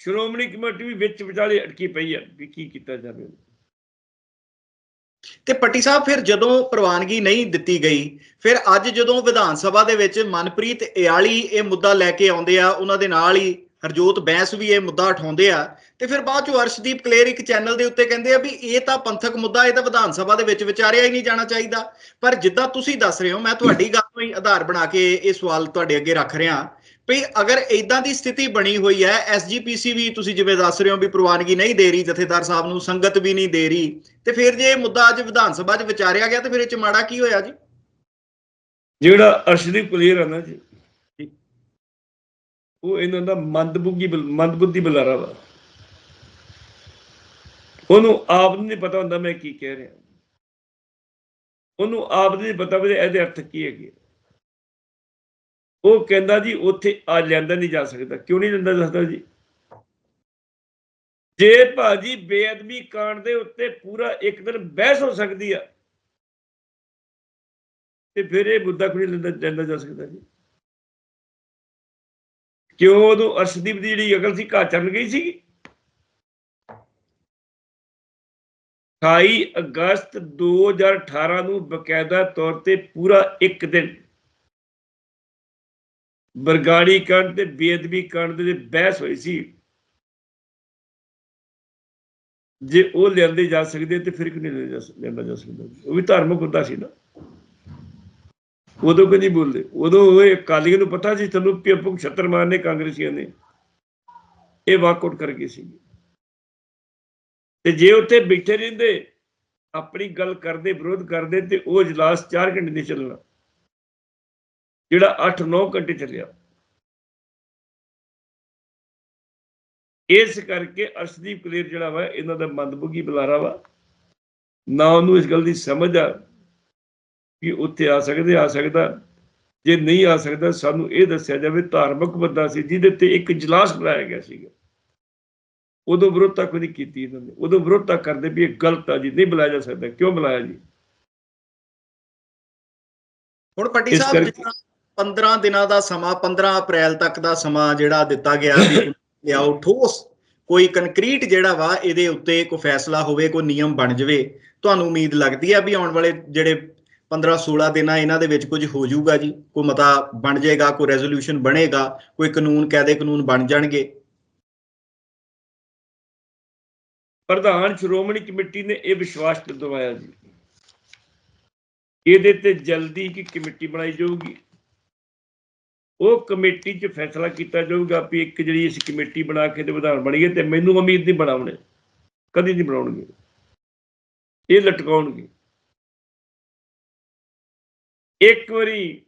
ਸ਼੍ਰੋਮਣੀ ਕਮੇਟੀ ਵੀ ਵਿੱਚ ਵਿਚਾਲੇ ਅਟਕੀ ਪਈ ਆ ਵੀ ਕੀ ਕੀਤਾ ਜਾਵੇ। ਤੇ ਪੱਟੀ ਸਾਹਿਬ, ਫਿਰ ਜਦੋਂ ਪ੍ਰਵਾਨਗੀ ਨਹੀਂ ਦਿੱਤੀ ਗਈ, ਫਿਰ ਅੱਜ ਜਦੋਂ ਵਿਧਾਨ ਸਭਾ ਦੇ ਵਿੱਚ ਮਨਪ੍ਰੀਤ ਇਆਲੀ ਇਹ ਮੁੱਦਾ ਲੈ ਕੇ ਆਉਂਦੇ ਆ, ਉਹਨਾਂ ਦੇ ਨਾਲ ਹੀ ਹਰਜੋਤ ਬੈਂਸ ਵੀ ਇਹ ਮੁੱਦਾ ਉਠਾਉਂਦੇ ਆ ਤੇ ਫਿਰ ਬਾਅਦ ਚੋਂ ਅਰਸ਼ਦੀਪ ਕਲੇਰ ਇੱਕ ਚੈਨਲ ਦੇ ਉੱਤੇ ਕਹਿੰਦੇ ਆ ਵੀ ਇਹ ਤਾਂ ਪੰਥਕ ਮੁੱਦਾ, ਇਹ ਤਾਂ ਵਿਧਾਨ ਸਭਾ ਦੇ ਵਿੱਚ ਵਿਚਾਰਿਆ ਹੀ ਨਹੀਂ ਜਾਣਾ ਚਾਹੀਦਾ। ਪਰ ਜਿੱਦਾਂ ਤੁਸੀਂ ਦੱਸ ਰਹੇ ਹੋ, ਮੈਂ ਤੁਹਾਡੀ ਗੱਲ ਨੂੰ ਹੀ ਆਧਾਰ ਬਣਾ ਕੇ ਇਹ ਸਵਾਲ ਤੁਹਾਡੇ ਅੱਗੇ ਰੱਖ ਰਿਹਾ। ਵੀ ਅਗਰ ਇਦਾਂ ਦੀ ਸਥਿਤੀ ਬਣੀ ਹੋਈ ਹੈ ਐਸਜੀਪੀਸੀ ਵੀ ਤੁਸੀਂ ਜਿਵੇਂ ਦੱਸ ਰਹੇ ਹੋ ਵੀ ਪ੍ਰਵਾਨਗੀ ਨਹੀਂ ਦੇ ਰਹੀ, ਜਥੇਦਾਰ ਸਾਹਿਬ ਨੂੰ ਸੰਗਤ ਵੀ ਨਹੀਂ ਦੇ ਰਹੀ, ਤੇ ਫਿਰ ਜੇ ਇਹ ਮੁੱਦਾ ਅੱਜ ਵਿਧਾਨ ਸਭਾ 'ਚ ਵਿਚਾਰਿਆ ਗਿਆ, ਤੇ ਫਿਰ ਇਹ 'ਚ ਮਾੜਾ ਕੀ ਹੋਇਆ ਜੀ? ਜਿਹੜਾ ਅਰਸ਼ਦੀਪ ਕਲੀਅਰ ਆ ਨਾ ਜੀ, ਉਹ ਇਹਨਾਂ ਦਾ ਮੰਦਬੁੱਧੀ ਮੰਦਬੁੱਧੀ ਬੁਲਾਰਾ ਵਾ। ਉਹਨੂੰ ਆਪ ਨੂੰ ਨਹੀਂ ਪਤਾ ਹੁੰਦਾ ਮੈਂ ਕੀ ਕਹਿ ਰਿਹਾ। ਉਹਨੂੰ ਆਪ ਨੂੰ ਨਹੀਂ ਪਤਾ ਵੀ ਇਹਦੇ ਅਰਥ ਕੀ ਹੈਗੇ। ਉਹ ਕਹਿੰਦਾ ਜੀ, ਉੱਥੇ ਆ ਲੈਂਦਾ ਨਹੀਂ ਜਾ ਸਕਦਾ। ਕਿਉਂ ਨਹੀਂ ਲੈਂਦਾ ਜਾ ਸਕਦਾ ਜੀ? ਜੇ ਭਾਜੀ ਬੇਅਦਬੀ ਕਾਂਡ ਦੇ ਉੱਤੇ ਪੂਰਾ ਇੱਕ ਦਿਨ ਬਹਿਸ ਹੋ ਸਕਦੀ ਆ, ਤੇ ਫਿਰ ਇਹ ਮੁੱਦਾ ਕੋਈ ਲੈਂਦਾ ਲੈਂਦਾ ਜਾ ਸਕਦਾ ਜੀ? ਕਿਉਂ ਉਦੋਂ ਅਰਸ਼ਦੀਪ ਦੀ ਜਿਹੜੀ ਅਕਲ ਸੀ ਘਾ ਚੱਲ ਗਈ ਸੀਗੀ? 28 ਅਗਸਤ 2018 ਨੂੰ ਬਕਾਇਦਾ ਤੌਰ ਤੇ ਪੂਰਾ ਇੱਕ ਦਿਨ। ਬਰਗਾੜੀ ਕਾਂਡ ਤੇ ਬੇਅਦਬੀ ਕਾਂਡ ਦੇ ਬਹਿਸ ਹੋਈ ਸੀ। ਜੇ ਉਹ ਲਿਆਂਦੇ ਜਾ ਸਕਦੇ ਤੇ ਫਿਰ ਕਿਉਂ ਨਹੀਂ ਲਿਆਂਦਾ ਜਾ- ਸਕਦਾ? ਉਹ ਵੀ ਧਾਰਮਿਕ ਹੁੰਦਾ ਸੀ ਨਾ। ਉਦੋਂ ਕਦੀ ਬੋਲਦੇ? ਉਦੋਂ ਉਹ ਅਕਾਲੀਆਂ ਨੂੰ ਪਤਾ ਸੀ, ਤੁਹਾਨੂੰ ਪਿਆਪੁਕ ਛੱਤਰ ਮਾਰਨੇ ਕਾਂਗਰਸੀਆਂ ਨੇ। ਇਹ ਵਾਕਆਊਟ ਕਰ ਗਏ ਸੀ ਤੇ ਜੇ ਉੱਥੇ ਬੈਠੇ ਰਹਿੰਦੇ, ਆਪਣੀ ਗੱਲ ਕਰਦੇ, ਵਿਰੋਧ ਕਰਦੇ, ਤੇ ਉਹ ਇਜਲਾਸ 4 ਘੰਟੇ ਨਹੀਂ ਚੱਲਣਾ। ਜਿਹੜਾ 8-9 ਘੰਟੇ ਚੱਲਿਆ। ਇਸ ਕਰਕੇ ਅਰਸ਼ਦੀਪ ਕਲੇਰ ਜਿਹੜਾ ਵਾ, ਇਹਨਾਂ ਦਾ ਮੰਦਬੁਗੀ ਬੁਲਾਰਾ ਵਾ। ਨਾ ਉਹਨੂੰ ਇਸ ਗੱਲ ਦੀ ਸਮਝ ਆ ਕਿ ਉੱਥੇ ਆ ਸਕਦੇ, ਆ ਸਕਦਾ। ਜੇ ਨਹੀਂ ਆ ਸਕਦਾ, ਸਾਨੂੰ ਇਹ ਦੱਸਿਆ ਜਾਵੇ, ਧਾਰਮਿਕ ਬੰਦਾ ਸੀ, ਜਿਹਦੇ ਤੇ ਇੱਕ ਇਜਲਾਸ ਬੁਲਾਇਆ ਗਿਆ ਸੀਗਾ। ਉਦੋਂ ਵਿਰੋਧਤਾ ਕੋਈ ਨਹੀਂ ਕੀਤੀ ਇਹਨਾਂ ਨੇ। ਉਦੋਂ ਵਿਰੋਧਤਾ ਕਰਦੇ ਵੀ ਇਹ ਗਲਤ ਆ ਜੀ ਨਹੀਂ ਬੁਲਾਇਆ ਜਾ ਸਕਦਾ। ਕਿਉਂ ਬੁਲਾਇਆ ਜੀ? ਹੁਣ ਪੱਟੀ ਸਾਹਿਬ ਕਰਕੇ- ਜਿਹੜਾ 15 ਦਿਨਾਂ ਦਾ ਸਮਾਂ 15 ਅਪ੍ਰੈਲ ਤੱਕ ਦਾ ਸਮਾਂ ਜਿਹੜਾ ਦਿੱਤਾ ਗਿਆ ਵੀ [coughs] ਲਿਆਓ ਠੋਸ। ਕੋਈ ਕੰਕਰੀਟ ਜਿਹੜਾ ਵਾ ਇਹਦੇ ਉੱਤੇ ਕੋਈ ਫੈਸਲਾ ਹੋਵੇ ਕੋਈ ਨਿਯਮ ਬਣ ਜਾਵੇ ਤੁਹਾਨੂੰ ਉਮੀਦ ਲੱਗਦੀ ਆ ਵੀ ਆਉਣ ਵਾਲੇ ਜਿਹੜੇ 15 16 ਦਿਨਾਂ ਇਹਨਾਂ ਦੇ ਵਿੱਚ ਕੁਝ ਹੋ ਜਾਊਗਾ ਜੀ? ਕੋਈ ਮਤਾ ਬਣ ਜਾਏਗਾ ਕੋਈ ਰੈਜ਼ੋਲੂਸ਼ਨ ਬਣੇਗਾ ਕੋਈ ਕਾਨੂੰਨ ਕਾਇਦੇ ਕਾਨੂੰਨ ਬਣ ਜਾਣਗੇ। ਪ੍ਰਧਾਨ ਸ਼੍ਰੋਮਣੀ ਕਮੇਟੀ ਨੇ ਇਹ ਵਿਸ਼ਵਾਸ ਦਿਵਾਇਆ ਜੀ। ਇਹਦੇ ਤੇ ਜਲਦੀ ਕੀ ਕਮੇਟੀ ਬਣਾਈ ਜਾਊਗੀ। ਉਹ ਕਮੇਟੀ 'ਚ ਫੈਸਲਾ ਕੀਤਾ ਜਾਊਗਾ ਵੀ ਇੱਕ ਜਿਹੜੀ ਇਸ ਕਮੇਟੀ ਬਣਾ ਕੇ ਤੇ ਵਿਧਾਨ ਬਣੀਏ ਤੇ ਮੈਨੂੰ ਉਮੀਦ ਨਹੀਂ ਬਣਾਉਣੇ। ਕਦੀ ਨਹੀਂ ਬਣਾਉਣਗੇ। ਇਹ ਲਟਕਾਉਣਗੇ। ਇੱਕ ਵਾਰੀ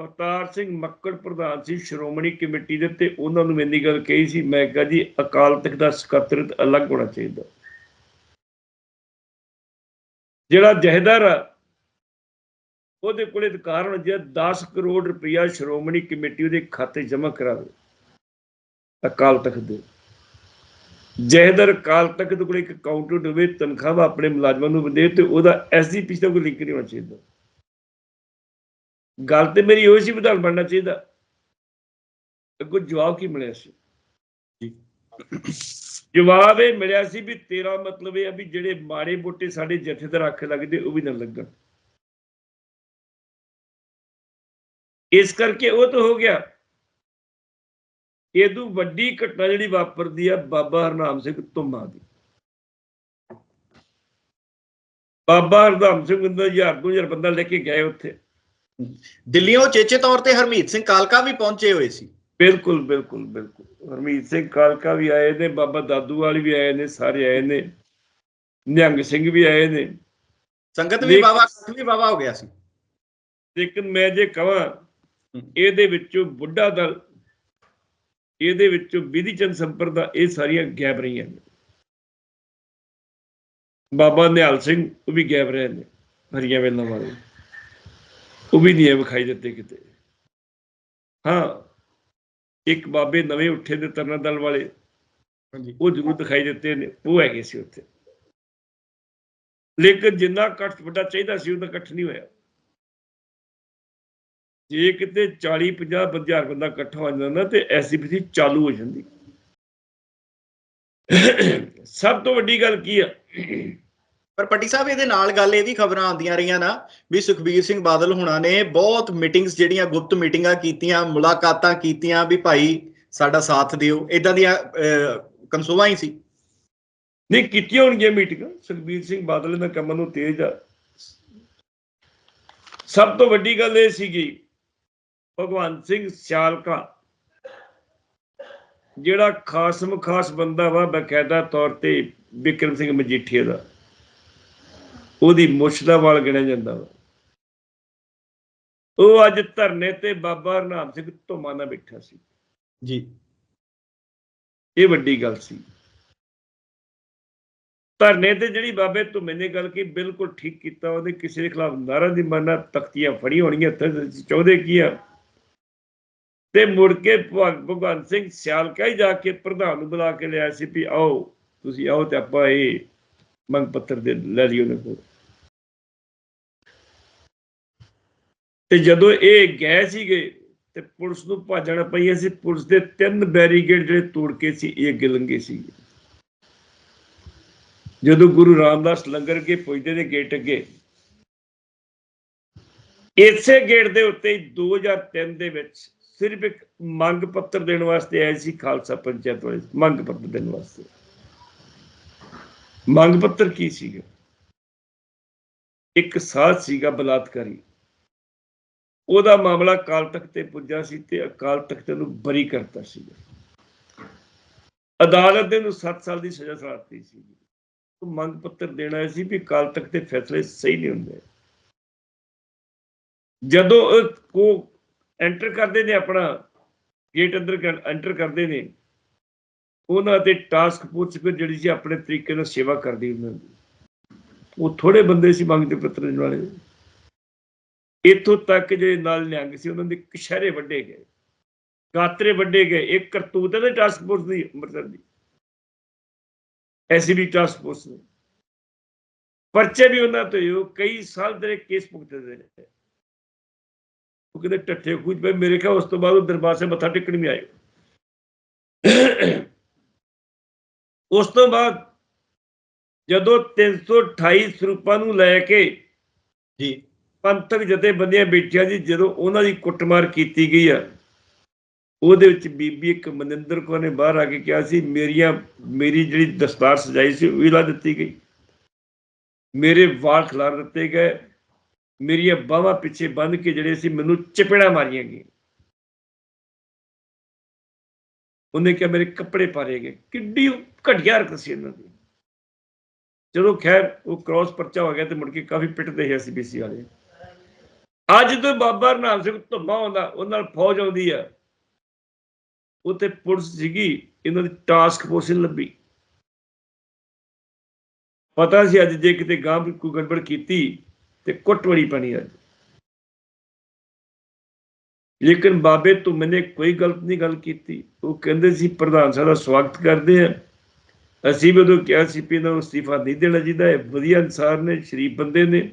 ਅਵਤਾਰ ਸਿੰਘ ਮੱਕੜ ਪ੍ਰਧਾਨ ਸੀ, ਸ਼੍ਰੋਮਣੀ ਕਮੇਟੀ ਦੇ ਤੇ ਉਹਨਾਂ ਨੂੰ ਮੈਨੀ ਗੱਲ ਕਹੀ ਸੀ, ਮੈਂ ਕਿਹਾ ਜੀ ਅਕਾਲ ਤਖਤ ਦਾ ਸਕੱਤਰਤ ਅਲੱਗ ਹੋਣਾ ਚਾਹੀਦਾ। ਜਿਹੜਾ ਜਹੇਦਾਰ ਆ, ਉਹਦੇ ਕੋਲੇ ਅਧਿਕਾਰ ਹੋਣਾ ਚਾਹੀਦਾ 10 ਕਰੋੜ ਰੁਪਇਆ ਸ਼੍ਰੋਮਣੀ ਕਮੇਟੀ ਉਹਦੇ ਖਾਤੇ ਜਮ੍ਹਾਂ ਕਰਾਵੇ, ਅਕਾਲ ਤਖਤ ਦੇ। ਜਹੇਦਾਰ ਅਕਾਲ ਤਖਤ ਕੋਲੇ ਇੱਕ ਅਕਾਊਂਟੈਂਟ ਹੋਵੇ, ਤਨਖਾਹ ਆਪਣੇ ਮੁਲਾਜ਼ਮਾਂ ਨੂੰ ਦੇ ਤੇ ਉਹਦਾ ਐਸਜੀਪੀ ਦਾ ਕੋਈ ਲਿੰਕ ਨਹੀਂ ਹੋਣਾ ਚਾਹੀਦਾ। ਗੱਲ ਤੇ ਮੇਰੀ ਹੋਈ ਸੀ ਵਿਧਾਨ ਬਣਨਾ ਚਾਹੀਦਾ। ਅੱਗੋਂ ਜਵਾਬ ਕੀ ਮਿਲਿਆ ਸੀ। ਜਵਾਬ ਇਹ ਮਿਲਿਆ ਸੀ ਵੀ ਤੇਰਾ ਮਤਲਬ ਇਹ ਆ ਵੀ ਜਿਹੜੇ ਮਾੜੇ ਮੋਟੇ ਸਾਡੇ ਜਥੇਦਾਰ ਅੱਖ ਲੱਗਦੇ ਉਹ ਵੀ ਨਾ ਲੱਗਣ। ਇਸ ਕਰਕੇ ਉਹ ਤਾਂ ਹੋ ਗਿਆ। ਇਹਦੂ ਵੱਡੀ ਘਟਨਾ ਜਿਹੜੀ ਵਾਪਰਦੀ ਆ ਬਾਬਾ ਹਰਨਾਮ ਸਿੰਘ ਧੁੰਮਾ ਦੀ। ਬਾਬਾ ਹਰਨਾਮ ਸਿੰਘ ਦਾ ਹਜ਼ਾਰ ਦੋ ਹਜ਼ਾਰ ਬੰਦਾ ਲੈ ਕੇ ਗਏ ਉੱਥੇ। ਦਿੱਲੀੋਂ ਚੇਚੇ ਤੌਰ ਤੇ ਹਰਮੀਤ ਸਿੰਘ ਕਾਲਕਾ ਵੀ ਪਹੁੰਚੇ ਹੋਏ ਸੀ। ਬਿਲਕੁਲ ਬਿਲਕੁਲ ਬਿਲਕੁਲ। ਹਰਮੀਤ ਸਿੰਘ ਕਾਲਕਾ ਵੀ ਆਏ ਨੇ ਬਾਬਾ ਦਾਦੂ ਵਾਲੀ ਵੀ ਆਏ ਨੇ ਸਾਰੇ ਆਏ ਨੇ। ਨਿਹੰਗ ਸਿੰਘ ਵੀ ਆਏ ਨੇ। ਸੰਗਤ ਵੀ ਬਾਬਾ ਵੀ ਬਾਬਾ ਹੋ ਗਿਆ ਸੀ। ਲੇਕਿਨ ਮੈਂ ਜੇ ਕਹਾਂ ਇਹਦੇ ਵਿੱਚੋਂ ਬੁੱਢਾ ਦਲ ਇਹਦੇ ਵਿੱਚੋਂ ਵਿਧੀ ਚੰਦ ਸੰਪਰਦਾ ਇਹ ਸਾਰੀਆਂ ਗੈਬ ਰਹੀਆਂ ਨੇ। ਬਾਬਾ ਨਿਹਾਲ ਸਿੰਘ ਉਹ ਵੀ ਗੈਬ ਰਹੇ ਨੇ ਹਰੀਆਂ ਵੇਲਾਂ ਵਾਲੇ। ਉਹ ਵੀ ਨਹੀਂ ਵਿਖਾਈ ਦਿੱਤੇ ਕਿਤੇ। ਹਾਂ ਇੱਕ ਬਾਬੇ ਨਵੇਂ ਉੱਠੇ ਦੇ ਤਰਨਾ ਦਲ ਵਾਲੇ ਹਾਂਜੀ। ਉਹ ਜ਼ਰੂਰ ਦਿਖਾਈ ਦਿੱਤੇ ਨੇ ਉਹ ਹੈਗੇ ਸੀ ਉੱਥੇ। ਲੇਕਿਨ ਜਿੰਨਾ ਇਕੱਠ ਵੱਡਾ ਚਾਹੀਦਾ ਸੀ ਉਹਦਾ ਇਕੱਠ ਨਹੀਂ ਹੋਇਆ। ਜੇ ਕਿਤੇ 40 50 ਹਜ਼ਾਰ ਬੰਦਾ ਇਕੱਠਾ ਹੋ ਜਾਂਦਾ ਨਾ ਤੇ ਐਸਜੀਪੀਸੀ ਚਾਲੂ ਹੋ ਜਾਂਦੀ। ਸਭ ਤੋਂ ਵੱਡੀ ਗੱਲ ਕੀ ਆ? ਪਰ ਪੱਟੀ ਸਾਹਿਬ ਇਹਦੇ ਨਾਲ ਗੱਲ ਇਹ ਵੀ ਖਬਰਾਂ ਆਉਂਦੀਆਂ ਰਹੀਆਂ ਨਾ ਵੀ ਸੁਖਬੀਰ ਸਿੰਘ ਬਾਦਲ ਹੁਣਾਂ ਨੇ ਬਹੁਤ ਮੀਟਿੰਗਸ ਜਿਹੜੀਆਂ ਗੁਪਤ ਮੀਟਿੰਗਾਂ ਕੀਤੀਆਂ ਮੁਲਾਕਾਤਾਂ ਕੀਤੀਆਂ ਵੀ ਭਾਈ ਸਾਡਾ ਸਾਥ ਦਿਓ। ਇਦਾਂ ਦੀਆਂ ਅਹ, ਹੀ ਸੀ। ਨਹੀਂ ਕੀਤੀਆਂ ਹੋਣਗੀਆਂ ਮੀਟਿੰਗਾਂ ਸੁਖਬੀਰ ਸਿੰਘ ਬਾਦਲ ਦਾ ਕੰਮਾਂ ਨੂੰ ਤੇਜ਼ ਆ। ਸਭ ਤੋਂ ਵੱਡੀ ਗੱਲ ਇਹ ਸੀਗੀ ਭਗਵੰਤ ਸਿੰਘ ਸਿਆਲਕਾ ਜਿਹੜਾ ਖਾਸਮ ਖਾਸ ਬੰਦਾ ਵਾ ਬਕਾਇਦਾ ਤੌਰ ਤੇ ਵਿਕਰਮ ਸਿੰਘ ਮਜੀਠੀਆ ਦਾ। ਉਹਦੀ ਮੁੱਛ ਦਾ ਵਾਲ ਗਿਣਿਆ ਜਾਂਦਾ ਵਾ। ਉਹ ਅੱਜ ਧਰਨੇ ਤੇ ਬਾਬਾ ਹਰਨਾਮ ਸਿੰਘ ਧੁਮਾ ਨਾਲ ਬੈਠਾ ਸੀ। ਜੀ। ਇਹ ਵੱਡੀ ਗੱਲ ਸੀ। ਧਰਨੇ ਤੇ ਜਿਹੜੀ ਬਾਬੇ ਤੋਂ ਮੈਨੇ ਗੱਲ ਕੀ ਬਿਲਕੁਲ ਠੀਕ ਕੀਤਾ। ਉਹਦੇ ਕਿਸੇ ਦੇ ਖਿਲਾਫ ਨਾਰਾ ਦੀ ਮਾਰਨਾ ਤਖਤੀਆਂ ਫੜੀ ਹੋਣੀਆਂ ਤੇ ਚਾਹੁੰਦੇ ਕੀ ਆ? ਤੇ ਮੁੜ ਕੇ ਭਗ- ਭਗਵੰਤ ਸਿੰਘ ਸਿਆਲਕਾ ਹੀ ਜਾ ਕੇ ਪ੍ਰਧਾਨ ਨੂੰ ਬੁਲਾ ਕੇ ਲਿਆ ਸੀ ਵੀ ਆਓ ਤੁਸੀਂ ਆਓ ਤੇ ਆਪਾਂ ਇਹ ਮੰਗ ਪੱਤਰ ਦੇ ਲੈ ਲਈ ਨੇ ਕੋਲ। ਤੇ ਜਦੋਂ ਇਹ ਗਏ ਸੀਗੇ, ਤੇ ਪੁਲਿਸ ਨੂੰ ਭਾਜਣਾ ਪਈ ਸੀ। ਪੁਲਿਸ ਦੇ ਤਿੰਨ ਬੈਰੀਕੇਡ ਜਿਹੜੇ ਤੋੜ ਕੇ ਸੀ, ਇਹ ਅੱਗੇ ਲੰਘੇ ਸੀ। ਜਦੋਂ ਗੁਰੂ ਰਾਮਦਾਸ ਲੰਗਰ ਕੇ ਪੁੱਜਦੇ ਨੇ ਗੇਟ ਅੱਗੇ, ਇਸੇ ਗੇਟ ਦੇ ਉੱਤੇ ਹੀ 2003 ਦੇ ਵਿੱਚ ਸਿਰਫ ਇੱਕ ਮੰਗ ਪੱਤਰ ਦੇਣ ਵਾਸਤੇ ਆਏ ਸੀ ਖਾਲਸਾ ਪੰਚਾਇਤ ਵਾਲੇ। ਮੰਗ ਪੱਤਰ ਦੇਣ ਵਾਸਤੇ। ਮੰਗ ਪੱਤਰ ਕੀ ਸੀਗਾ? ਇੱਕ ਸਾਧ ਸੀਗਾ ਬਲਾਤਕਾਰੀ। ਉਹਦਾ ਮਾਮਲਾ ਅਕਾਲ ਤਖਤ ਤੇ ਪੁੱਜਾ ਸੀ ਤੇ ਅਕਾਲ ਤਖਤ ਨੂੰ ਬਰੀ ਕਰਤਾ ਸੀ ਅਦਾਲਤ ਨੇ ਨੂੰ 7 ਸਾਲ ਦੀ ਸਜ਼ਾ ਸੁਣਾਤੀ ਸੀ ਉਹ ਮੰਗ ਪੱਤਰ ਦੇਣਾ ਸੀ ਵੀ ਅਕਾਲ ਤਖਤ ਦੇ ਫੈਸਲੇ ਸਹੀ ਨਹੀਂ ਹੁੰਦੇ। ਜਦੋਂ ਉਹ ਐਂਟਰ ਕਰਦੇ ਨੇ ਆਪਣਾ ਗੇਟ ਅੰਦਰ ਐਂਟਰ ਕਰਦੇ ਨੇ ਉਹਨਾਂ ਦੇ ਟਾਸਕ ਫੋਰਸ ਫਿਰ ਜਿਹੜੀ ਸੀ ਆਪਣੇ ਤਰੀਕੇ ਨਾਲ ਸੇਵਾ ਕਰਦੀ ਉਹਨਾਂ ਦੀ ਉਹ ਥੋੜੇ ਬੰਦੇ ਸੀ ਮੰਗਦੇ ਪੱਤਰ ਵਾਲੇ। ਇੱਥੋਂ ਤੱਕ ਜਿਹੜੇ ਨਾਲ ਨਿਹੰਗ ਸੀ, ਉਹਨਾਂ ਦੇ ਕਸ਼ਹਿਰੇ ਵੱਡੇ ਗਏ। ਗਾਤਰੇ ਵੱਡੇ ਗਏ। ਇੱਕ ਕਰਤੂਤ ਹੈ ਟਾਸਕ ਫੋਰਸ ਦੀ, ਅੰਮ੍ਰਿਤਸਰ ਦੀ। ਐਸੀ ਵੀ ਟਾਸਕ ਫੋਰਸ ਨੇ। ਪਰਚੇ ਵੀ ਉਹਨਾਂ ਤੋਂ ਹੀ ਕਈ ਸਾਲ ਦੇ ਕੇਸ ਭੁਗਤਦੇ ਨੇ ਉਹ ਕਹਿੰਦੇ ਟੱਠੇ ਖੂਜ ਪਏ। ਮੇਰੇ ਖਿਆਲ ਉਸ ਤੋਂ ਬਾਅਦ ਉਹ ਦਰਬਾਰ ਸੇ ਮੱਥਾ ਟੇਕਣ ਵੀ ਆਏ। ਉਸ ਤੋਂ ਬਾਅਦ ਜਦੋਂ 328 ਸਰੂਪਾਂ ਨੂੰ ਲੈ ਕੇ ਜੀ। ਪੰਥਕ ਜਥੇਬੰਦੀਆਂ ਬੈਠੀਆਂ ਜੀ ਜਦੋਂ ਉਹਨਾਂ ਦੀ ਕੁੱਟਮਾਰ ਕੀਤੀ ਗਈ ਆ ਉਹਦੇ ਵਿੱਚ ਬੀਬੀ ਇੱਕ ਮਨਿੰਦਰ ਕੌਰ ਨੇ ਬਾਹਰ ਆ ਕੇ ਕਿਹਾ ਸੀ ਮੇਰੀਆਂ ਮੇਰੀ ਜਿਹੜੀ ਦਸਤਾਰ ਸਜਾਈ ਸੀ ਉਹ ਲਾ ਦਿੱਤੀ ਗਈ। ਮੇਰੇ ਵਾਲ ਖਿਲਾਰ ਦਿੱਤੇ ਗਏ ਮੇਰੀਆਂ ਬਾਹਾਂ ਪਿੱਛੇ ਬੰਨ ਕੇ ਜਿਹੜੇ ਸੀ ਮੈਨੂੰ ਚਪੇੜਾ ਮਾਰੀਆਂ ਗਈਆਂ। ਉਹਨੇ ਕਿਹਾ ਮੇਰੇ ਕੱਪੜੇ ਪਾਰੇ ਗਏ। ਕਿੱਡੀ ਘਟੀਆ ਹਰਕਤ ਸੀ ਇਹਨਾਂ ਦੀ। ਚਲੋ ਖੈਰ ਉਹ ਕ੍ਰਾਸ ਪਰਚਾ ਹੋ ਗਿਆ ਤੇ ਮੁੜ ਕੇ ਕਾਫੀ ਪਿੱਟਦੇ ਸੀ ਸੀਬੀਸੀ ਵਾਲੇ। ਅੱਜ ਤੋਂ ਬਾਬਾ ਨਾਮ ਸਿੰਘ ਧੁੰਮਾ ਆਉਂਦਾ ਉਹਨਾਂ ਨਾਲ ਫੌਜ ਆਉਂਦੀ ਆ। ਉੱਥੇ ਪੁਲਿਸ ਸੀਗੀ, ਇਹਨਾਂ ਦੀ ਟਾਸਕ ਫੋਰਸ ਲੱਭੀ ਪਤਾ ਸੀ ਅੱਜ ਜੇ ਕਿਤੇ ਗਾਂ ਕੋਈ ਗੜਬੜ ਕੀਤੀ ਤੇ ਕੁੱਟ ਵੜੀ ਪਣੀ ਅੱਜ। ਲੇਕਿਨ ਬਾਬੇ ਤੂੰ ਨੇ ਕੋਈ ਗਲਤ ਨਹੀਂ ਗੱਲ ਕੀਤੀ। ਉਹ ਕਹਿੰਦੇ ਸੀ, ਪ੍ਰਧਾਨ ਸਾਹਿਬ ਦਾ ਸਵਾਗਤ ਕਰਦੇ ਆ ਅਸੀਂ ਵੀ ਉਦੋਂ ਕਿਹਾ ਸੀ ਵੀ ਇਹਨਾਂ ਨੂੰ ਅਸਤੀਫਾ ਨਹੀਂ ਦੇਣਾ ਚਾਹੀਦਾ। ਇਹ ਵਧੀਆ ਇਨਸਾਨ ਨੇ, ਸ਼ਰੀਫ ਬੰਦੇ ਨੇ,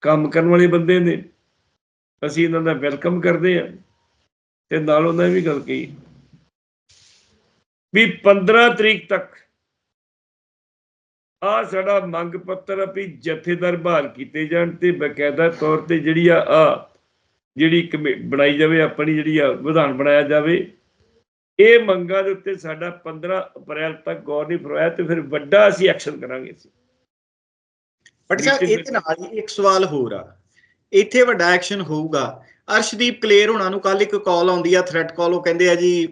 ਕੰਮ ਕਰਨ ਵਾਲੇ ਬੰਦੇ ਨੇ। ਅਸੀਂ ਇਹਨਾਂ ਦਾ ਵੈਲਕਮ ਕਰਦੇ ਆ ਤੇ ਨਾਲ ਉਹਨਾਂ ਨੇ ਵੀ ਗੱਲ ਕਹੀ ਵੀ 15 ਤਰੀਕ ਤੱਕ ਆ ਸਾਡਾ ਮੰਗ ਪੱਤਰ ਵੀ ਜਥੇਦਾਰ ਬਹਾਲ ਕੀਤੇ ਜਾਣ ਤੇ ਬਕਾਇਦਾ ਤੌਰ ਤੇ ਜਿਹੜੀ ਆ ਜਿਹੜੀ ਕਮੇ- ਬਣਾਈ ਜਾਵੇ, ਆਪਣੀ ਜਿਹੜੀ ਆ, ਵਿਧਾਨ ਬਣਾਇਆ ਜਾਵੇ ਇਹ ਮੰਗਾਂ ਦੇ ਉੱਤੇ ਸਾਡਾ 15 ਅਪ੍ਰੈਲ ਤੱਕ ਗੌਰ ਨਹੀਂ ਫਰਮਾਇਆ ਤੇ ਫਿਰ ਵੱਡਾ ਅਸੀਂ ਐਕਸ਼ਨ ਕਰਾਂਗੇ ਅਸੀਂ। ਬਟ ਸਰ ਇਹਦੇ ਨਾਲ ਹੀ ਇੱਕ ਸਵਾਲ ਹੋਰ ਆ। ਇੱਥੇ ਵੱਡਾ ਐਕਸ਼ਨ ਹੋਊਗਾ। ਅਰਸ਼ਦੀਪ ਕਲੇਰ ਹੁਣਾਂ ਨੂੰ ਕੱਲ ਇੱਕ ਕਾਲ ਆਉਂਦੀ ਆ ਥ੍ਰੈਟ ਕਾਲ ਉਹ ਕਹਿੰਦੇ ਆ ਜੀ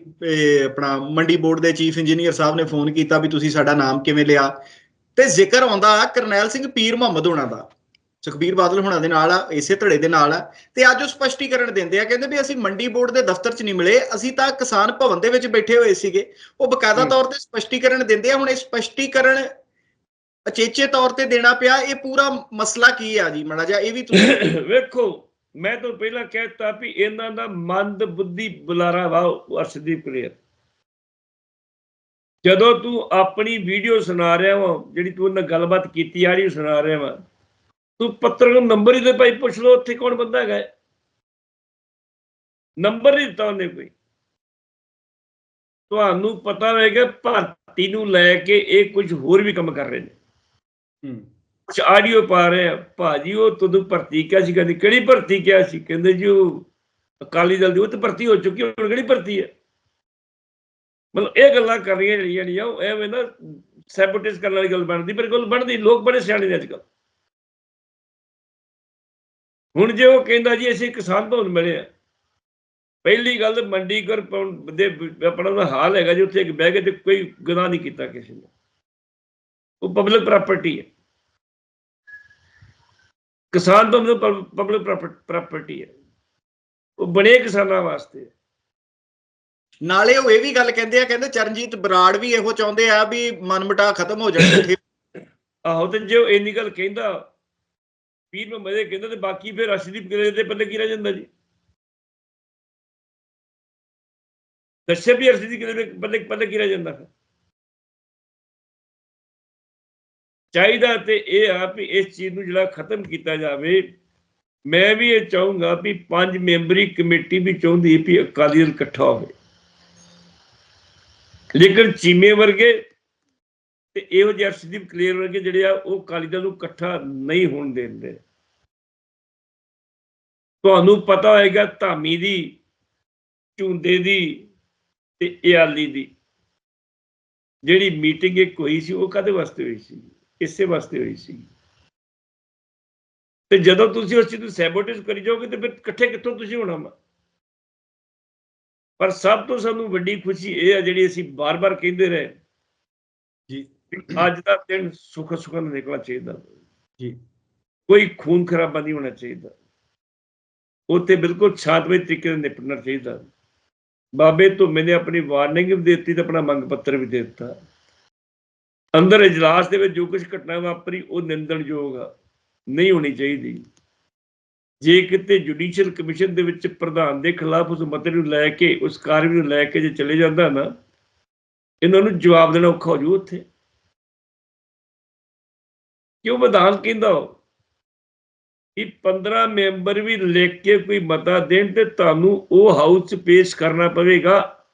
ਆਪਣਾ ਮੰਡੀ ਬੋਰਡ ਦੇ ਚੀਫ ਇੰਜੀਨੀਅਰ ਸਾਹਿਬ ਨੇ ਫੋਨ ਕੀਤਾ ਵੀ ਤੁਸੀਂ ਸਾਡਾ ਨਾਮ ਕਿਵੇਂ ਲਿਆ? ਤੇ ਜ਼ਿਕਰ ਆਉਂਦਾ ਕਰਨੈਲ ਸਿੰਘ ਪੀਰ ਮੁਹੰਮਦ ਹੋਣਾ ਦਾ। ਸੁਖਬੀਰ ਬਾਦਲ ਹੁਣਾਂ ਦੇ ਨਾਲ ਆ ਇਸੇ ਧੜੇ ਦੇ ਨਾਲ ਆ ਤੇ ਅੱਜ ਉਹ ਸਪਸ਼ਟੀਕਰਨ ਦਿੰਦੇ ਆ ਕਹਿੰਦੇ ਵੀ ਅਸੀਂ ਮੰਡੀ ਬੋਰਡ ਦੇ ਦਫ਼ਤਰ 'ਚ ਨਹੀਂ ਮਿਲੇ ਅਸੀਂ ਤਾਂ ਕਿਸਾਨ ਭਵਨ ਦੇ ਵਿੱਚ ਬੈਠੇ ਹੋਏ ਸੀਗੇ। ਉਹ ਬਕਾਇਦਾ। ਤੌਰ ਤੇ ਸਪਸ਼ਟੀਕਰਨ ਦਿੰਦੇ ਆ ਹੁਣ ਇਹ ਸਪਸ਼ਟੀਕਰਨ ਅਚੇਚੇ ਤੌਰ ਤੇ ਦੇਣਾ ਪਿਆ ਇਹ ਪੂਰਾ ਮਸਲਾ ਕੀ ਆ ਜੀ? ਮੜਾ ਜਾ ਇਹ ਵੀ ਤੁਸੀਂ [coughs] ਵੇਖੋ ਮੈਂ ਤਾਂ ਪਹਿਲਾਂ ਕਹਿਤਾ ਵੀ ਇਹਨਾਂ ਦਾ ਮੰਦ ਬੁੱਧੀ ਬੁਲਾਰਾ ਵਾ ਅਰਸ਼ਦੀਪ ਕਲੀਅਰ ਜਦੋਂ ਤੂੰ ਆਪਣੀ ਵੀਡੀਓ ਸੁਣਾ ਰਿਹਾ ਵਾ ਜਿਹੜੀ ਤੂੰ ਨਾਲ ਗੱਲਬਾਤ ਕੀਤੀ ਆ ਰਹੀ ਸੁਣਾ ਰਿਹਾ ਵਾ ਤੂੰ ਪੱਤਰ ਨੂੰ ਨੰਬਰ ਹੀ ਦੇ ਭਾਈ ਪੁੱਛ ਲੋ ਉੱਥੇ ਕੌਣ ਬੰਦਾ ਹੈਗਾ? ਨੰਬਰ ਨਹੀਂ ਦਿੱਤਾ ਉਹਨੇ ਕੋਈ। ਤੁਹਾਨੂੰ ਪਤਾ ਹੋਵੇਗਾ ਭਾਰਤੀ ਨੂੰ ਲੈ ਕੇ ਇਹ ਕੁਝ ਹੋਰ ਵੀ ਕੰਮ ਕਰ ਰਹੇ ਨੇ। ਹੂੰ। ਕੁਛ ਆਡੀਓ ਪਾ ਰਹੇ ਆ। ਭਾਜੀ ਉਹ ਤੁਹਾਨੂੰ ਭਰਤੀ ਕਿਹਾ ਸੀ ਕਹਿੰਦੇ ਕਿਹੜੀ ਭਰਤੀ ਕਿਹਾ ਸੀ? ਕਹਿੰਦੇ ਜੀ ਉਹ ਅਕਾਲੀ ਦਲ ਦੀ ਉਹ ਤੇ ਭਰਤੀ ਹੋ ਚੁੱਕੀ ਹੁਣ ਕਿਹੜੀ ਭਰਤੀ ਹੈ? ਮਤਲਬ ਇਹ ਗੱਲਾਂ ਕਰਨੀਆਂ ਜਿਹੜੀਆਂ ਨਹੀਂ ਆ ਉਹ ਐਵੇਂ ਨਾ ਸੈਬੋਟੇਜ ਕਰਨ ਵਾਲੀ ਗੱਲ ਬਣਦੀ ਪਰ ਗੱਲ ਬਣਦੀ ਲੋਕ ਬੜੇ ਸਿਆਣੇ ਨੇ ਅੱਜ ਕੱਲ੍ਹ। ਹੁਣ ਜੇ ਉਹ ਕਹਿੰਦਾ ਜੀ ਅਸੀਂ ਕਿਸਾਨ ਭਵਨ ਮਿਲੇ ਆ। ਪਹਿਲੀ ਗੱਲ ਮੰਡੀਗਰ ਦੇ ਆਪਣਾ ਦਾ ਹਾਲ ਹੈਗਾ ਜੀ ਉੱਥੇ ਇੱਕ ਬਹਿ ਕੇ ਤੇ ਕੋਈ ਗੁਨਾਹ ਨਹੀਂ ਕੀਤਾ ਕਿਸੇ ਨੇ। ਉਹ ਪਬਲਿਕ ਪ੍ਰਾਪਰਟੀ ਹੈ। ਕਿਸਾਨ ਤੋਂ ਮਤਲਬ ਪਬਲਿਕ ਪ੍ਰਾਪਰਟੀ ਹੈ। ਉਹ ਬਣੇ ਕਿਸਾਨਾਂ ਵਾਸਤੇ। ਨਾਲੇ ਉਹ ਇਹ ਵੀ ਗੱਲ ਕਹਿੰਦੇ ਆ ਕਹਿੰਦੇ ਚਰਨਜੀਤ ਬਰਾੜ ਵੀ ਇਹੋ ਚਾਹੁੰਦੇ ਆ ਵੀ ਮਨਮਟਾ ਖਤਮ ਹੋ ਜਾਣ ਇੱਥੇ ਆਹੋ ਤੇ ਜੇ ਉਹ ਇੰਨੀ ਗੱਲ ਕਹਿੰਦਾ ਪੀਰ ਨੂੰ ਮਜ਼ੇ ਕਹਿੰਦਾ ਤੇ ਬਾਕੀ ਫਿਰ ਅਸ਼ਦੀਪ ਕਰੇ ਦੇ ਪੱਲੇ ਕੀ ਰਹਿ ਜਾਂਦਾ ਜੀ? ਦੱਸੇ ਵੀ ਅਰਸ਼ਦੀਪ ਕਰੇ ਦੇ ਪੱਲੇ ਪੱਲੇ ਕੀ ਰਹਿ ਜਾਂਦਾ ਫਿਰ? ਚਾਹੀਦਾ ਤੇ ਇਹ ਆ ਵੀ ਇਸ ਚੀਜ਼ ਨੂੰ ਜਿਹੜਾ ਖਤਮ ਕੀਤਾ ਜਾਵੇ, ਮੈਂ ਵੀ ਇਹ ਚਾਹੂੰਗਾ ਵੀ ਪੰਜ ਮੈਂਬਰੀ ਕਮੇਟੀ ਵੀ ਚਾਹੁੰਦੀ ਵੀ ਅਕਾਲੀ ਦਲ ਇਕੱਠਾ ਹੋਵੇ। ਲੇਕਿਨ ਚੀਮੇ ਵਰਗੇ ਤੇ ਇਹੋ ਜਿਹੇ ਅਰਸ਼ਦੀਪ ਕਲੀਅਰ ਵਰਗੇ ਜਿਹੜੇ ਆ, ਉਹ ਅਕਾਲੀ ਦਲ ਨੂੰ ਇਕੱਠਾ ਨਹੀਂ ਹੋਣ ਦਿੰਦੇ ਤੁਹਾਨੂੰ ਪਤਾ ਹੋਏਗਾ ਧਾਮੀ ਦੀ ਝੁੰਦੇ ਦੀ ਤੇ ਇਆਲੀ ਦੀ। ਜਿਹੜੀ ਮੀਟਿੰਗ ਇੱਕ ਹੋਈ ਸੀ, ਉਹ ਕਦੇ ਵਾਸਤੇ ਹੋਈ ਸੀ? ਇਸੇ ਵਾਸਤੇ ਹੋਈ ਸੀ। ਤੇ ਜਦੋਂ ਤੁਸੀਂ ਉਸ ਚੀਜ਼ ਨੂੰ ਸੈਬੋਟੇਜ ਕਰੀ ਜਾਓਗੇ, ਤੇ ਫਿਰ ਇਕੱਠੇ ਕਿੱਥੋਂ ਤੁਸੀਂ ਹੋਣਾ ਵਾ? ਪਰ ਸਭ ਤੋਂ ਸਾਨੂੰ ਵੱਡੀ ਖੁਸ਼ੀ ਇਹ ਆ, ਜਿਹੜੀ ਅਸੀਂ ਬਾਰ-ਬਾਰ ਕਹਿੰਦੇ ਰਹੇ। ਜੀ। ਅੱਜ ਦਾ ਦਿਨ ਸੁੱਖ ਸੁਖਨ ਨਿਕਲਣਾ ਚਾਹੀਦਾ। ਜੀ। ਕੋਈ ਖੂਨ ਖਰਾਬਾ ਨਹੀਂ ਹੋਣਾ ਚਾਹੀਦਾ। ਉੱਥੇ ਬਿਲਕੁਲ ਸ਼ਾਂਤਮਈ ਤਰੀਕੇ ਨਾਲ ਨਿਪਟਣਾ ਚਾਹੀਦਾ। ਬਾਬੇ ਧੁੰਮੇ ਨੇ ਆਪਣੀ ਵਾਰਨਿੰਗ ਵੀ ਦਿੱਤੀ ਤੇ ਆਪਣਾ ਮੰਗ ਪੱਤਰ ਵੀ ਦੇ ਦਿੱਤਾ। ਅੰਦਰ ਇਜਲਾਸ ਦੇ ਵਿੱਚ ਜੋ ਕੁਝ ਘਟਨਾ ਵਾਪਰੀ ਉਹ ਨਿੰਦਣਯੋਗ ਆ। ਨਹੀਂ ਹੋਣੀ ਚਾਹੀਦੀ। ਜੇ ਕਿਤੇ ਜੁਡੀਸ਼ੀਅਲ ਕਮਿਸ਼ਨ ਦੇ ਵਿੱਚ ਪ੍ਰਧਾਨ ਦੇ ਖਿਲਾਫ ਉਸ ਮਤੇ ਨੂੰ ਲੈ ਕੇ ਉਸ ਕਾਰਵਾਈ ਨੂੰ ਲੈ ਕੇ ਜੇ ਚਲੇ ਜਾਂਦਾ ਨਾ ਇਹਨਾਂ ਨੂੰ ਜਵਾਬ ਦੇਣਾ ਔਖਾ ਹੋ ਜੂ ਉੱਥੇ। ਕਿਉਂ ਵਿਧਾਨ ਕਹਿੰਦਾ? ਕਿ 15 ਮੈਂਬਰ ਵੀ ਲਿਖ ਕੇ ਕੋਈ ਮਤਾ ਦੇਣ ਤੇ ਤੁਹਾਨੂੰ ਉਹ ਹਾਊਸ 'ਚ ਪੇਸ਼ ਕਰਨਾ ਪਵੇਗਾ।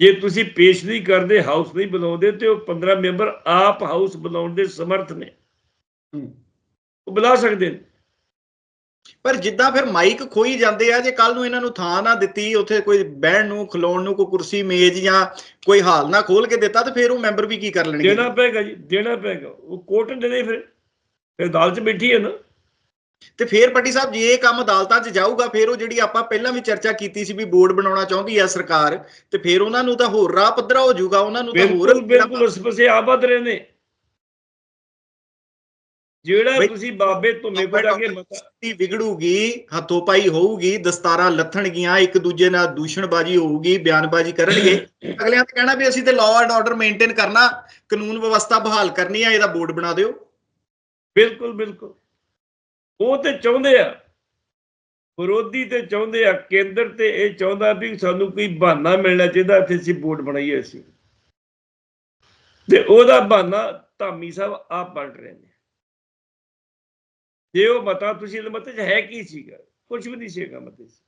ਜੇ ਤੁਸੀਂ ਪੇਸ਼ ਨਹੀਂ ਕਰਦੇ ਹਾਊਸ ਨਹੀਂ ਬੁਲਾਉਂਦੇ ਤੇ ਉਹ 15 ਮੈਂਬਰ ਆਪ ਹਾਊਸ ਬੁਲਾਉਣ ਦੇ ਸਮਰਥ ਨੇ। ਉਹ ਬੁਲਾ ਸਕਦੇ ਨੇ। ਪਰ ਜਿੱਦਾਂ ਫਿਰ ਮਾਈਕ ਖੋਈ ਜਾਂਦੇ ਆ ਜੇ ਕੱਲ ਨੂੰ ਇਹਨਾਂ ਨੂੰ ਥਾਂ ਨਾ ਦਿੱਤੀ ਉੱਥੇ ਕੋਈ ਬਹਿਣ ਨੂੰ ਖਲੋਣ ਨੂੰ ਕੋਈ ਕੁਰਸੀ ਮੇਜ਼ ਜਾਂ ਕੋਈ ਹਾਲ ਨਾ ਖੋਲ ਕੇ ਦਿੱਤਾ ਤੇ ਫਿਰ ਉਹ ਮੈਂਬਰ ਵੀ ਕੀ ਕਰ ਲੈਣਗੇ? ਦੇਣਾ ਪਏਗਾ ਜੀ ਦੇਣਾ ਪਏਗਾ। ਉਹ ਕੋਰਟ ਨੇ ਦੇ ਫਿਰ। ਫਿਰ ਅਦਾਲਤ ਬੈਠੀ ਹੈ ਨਾ। ਤੇ ਫਿਰ ਪੱਟੀ ਸਾਹਿਬ ਜੇ ਇਹ ਕੰਮ ਅਦਾਲਤਾਂ 'ਚ ਜਾਊਗਾ ਫਿਰ ਉਹ ਜਿਹੜੀ ਆਪਾਂ ਪਹਿਲਾਂ ਵੀ ਚਰਚਾ ਕੀਤੀ ਸੀ ਵੀ ਬੋਰਡ ਬਣਾਉਣਾ ਚਾਹੁੰਦੀ ਆ ਸਰਕਾਰ ਤੇ ਫਿਰ ਉਹਨਾਂ ਨੂੰ ਤਾਂ ਹੋਰ ਰਾਹ ਪੱਧਰਾ ਹੋ ਜਾਊਗਾ ਉਹਨਾਂ ਨੂੰ ਤਾਂ ਹੋਰ ਬਿਲਕੁਲ ਬਿਲਕੁਲ। ਉਸ ਪਾਸੇ ਆਬਦ ਰਹੇ ਨੇ। ਜਿਹੜਾ ਤੁਸੀਂ ਬਾਬੇ ਧੁੰਮੇ ਜਾ ਕੇ ਮਤਾ ਵਿਗੜੂਗੀ ਹੱਥੋਂ ਪਾਈ ਹੋਊਗੀ ਦਸਤਾਰਾਂ ਲੱਥਣਗੀਆਂ ਇੱਕ ਦੂਜੇ ਨਾਲ ਦੂਸ਼ਣਬਾਜ਼ੀ ਹੋਊਗੀ ਬਿਆਨਬਾਜ਼ੀ ਕਰਨਗੇ। [coughs] ਅਗਲਿਆਂ ਤੇ ਕਹਿਣਾ ਵੀ ਅਸੀਂ ਤੇ ਲਾਅ ਐਂਡ ਆਰਡਰ ਮੇਨਟੇਨ ਕਰਨਾ ਕਾਨੂੰਨ ਵਿਵਸਥਾ ਬਹਾਲ ਕਰਨੀ ਆ ਇਹਦਾ ਬੋਰਡ ਬਣਾ ਦਿਓ। ਬਿਲਕੁਲ ਬਿਲਕੁਲ। ਉਹ ਤੇ ਚਾਹੁੰਦੇ ਆ ਵਿਰੋਧੀ ਤੇ ਚਾਹੁੰਦੇ ਆ ਕੇਂਦਰ ਤੇ ਇਹ ਚਾਹੁੰਦਾ ਵੀ ਸਾਨੂੰ ਕੋਈ ਬਹਾਨਾ ਮਿਲਣਾ ਚਾਹੀਦਾ ਇੱਥੇ ਅਸੀਂ ਵੋਟ ਬਣਾਈਏ ਅਸੀਂ ਤੇ ਉਹਦਾ ਬਹਾਨਾ ਧਾਮੀ ਸਾਹਿਬ ਆਪ ਬਣ ਰਹੇ ਨੇ। ਜੇ ਉਹ ਮਤਾ ਤੁਸੀਂ ਇਹ ਮਤੇ 'ਚ ਹੈ ਕੀ ਸੀਗਾ? ਕੁਝ ਵੀ ਨਹੀਂ ਸੀਗਾ ਮਤੇ 'ਚ।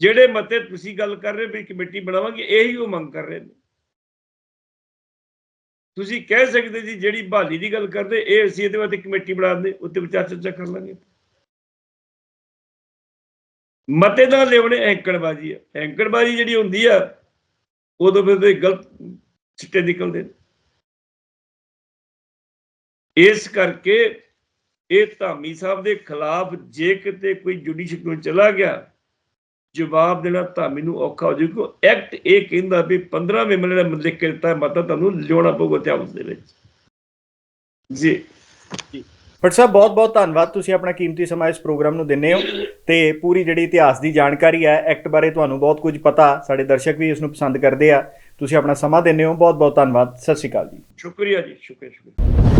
ਜਿਹੜੇ ਮਤੇ ਤੁਸੀਂ ਗੱਲ ਕਰ ਰਹੇ ਵੀ ਕਮੇਟੀ ਬਣਾਵਾਂਗੇ, ਇਹੀ ਉਹ ਮੰਗ ਕਰ ਰਹੇ ਨੇ। ਤੁਸੀਂ ਕਹਿ ਸਕਦੇ ਜੀ, ਜਿਹੜੀ ਬਹਾਲੀ ਦੀ ਗੱਲ ਕਰਦੇ, ਇਹ ਅਸੀਂ ਇਹਦੇ ਵਾਸਤੇ ਕਮੇਟੀ ਬਣਾ ਦਿੰਦੇ ਉੱਤੇ ਵਿਚਾਰ ਚਰਚਾ ਕਰ ਲਾਂਗੇ। ਮਤੇ ਦਾ ਲਿਵਣੇ ਐਂਕੜਬਾਜੀ ਹੈ ਐਂਕੜਬਾਜੀ ਜਿਹੜੀ ਹੁੰਦੀ ਆ, ਉਦੋਂ ਫਿਰ ਤੇ ਗਲਤ ਸਿੱਟੇ ਨਿਕਲਦੇ ਨੇ। ਇਸ ਕਰਕੇ ਇਹ ਧਾਮੀ ਸਾਹਿਬ ਦੇ ਖਿਲਾਫ ਜੇ ਕਿਤੇ ਕੋਈ ਜੁਡੀਸ਼ੀਅਲ ਨੂੰ ਚਲਾ ਗਿਆ ਜਵਾਬ ਦੇਣਾ ਧਾਮੀ ਨੂੰ ਔਖਾ ਹੋ ਕਿਉਂ? ਐਕਟ ਇਹ ਕਹਿੰਦਾ ਵੀ 15 ਮੈਂਬਰਾਂ ਨੇ ਲਿਖ ਕੇ ਦਿੱਤਾ ਮਤਾ ਤੁਹਾਨੂੰ ਲਿਆਉਣਾ ਪਊਗਾ ਤੇ ਹਾਊਸ ਦੇ ਵਿੱਚ। ਜੀ। ਭੱਟ ਸਾਹਿਬ ਬਹੁਤ ਬਹੁਤ ਧੰਨਵਾਦ। ਤੁਸੀਂ ਆਪਣਾ ਕੀਮਤੀ ਸਮਾਂ ਇਸ ਪ੍ਰੋਗਰਾਮ ਨੂੰ ਦਿੰਦੇ ਹੋ ਤੇ ਪੂਰੀ ਜਿਹੜੀ ਇਤਿਹਾਸ ਦੀ ਜਾਣਕਾਰੀ ਹੈ ਐਕਟ ਬਾਰੇ ਤੁਹਾਨੂੰ ਬਹੁਤ ਕੁਝ ਪਤਾ ਸਾਡੇ ਦਰਸ਼ਕ ਵੀ ਇਸ ਨੂੰ ਪਸੰਦ ਕਰਦੇ ਆ। ਤੁਸੀਂ ਆਪਣਾ ਸਮਾਂ ਦਿੰਦੇ ਹੋ। ਬਹੁਤ ਬਹੁਤ ਧੰਨਵਾਦ। ਸਤਿ ਸ਼੍ਰੀ ਅਕਾਲ ਜੀ। ਸ਼ੁਕਰੀਆ ਜੀ ਸ਼ੁਕਰੀਆ ਸ਼ੁਕਰੀਆ।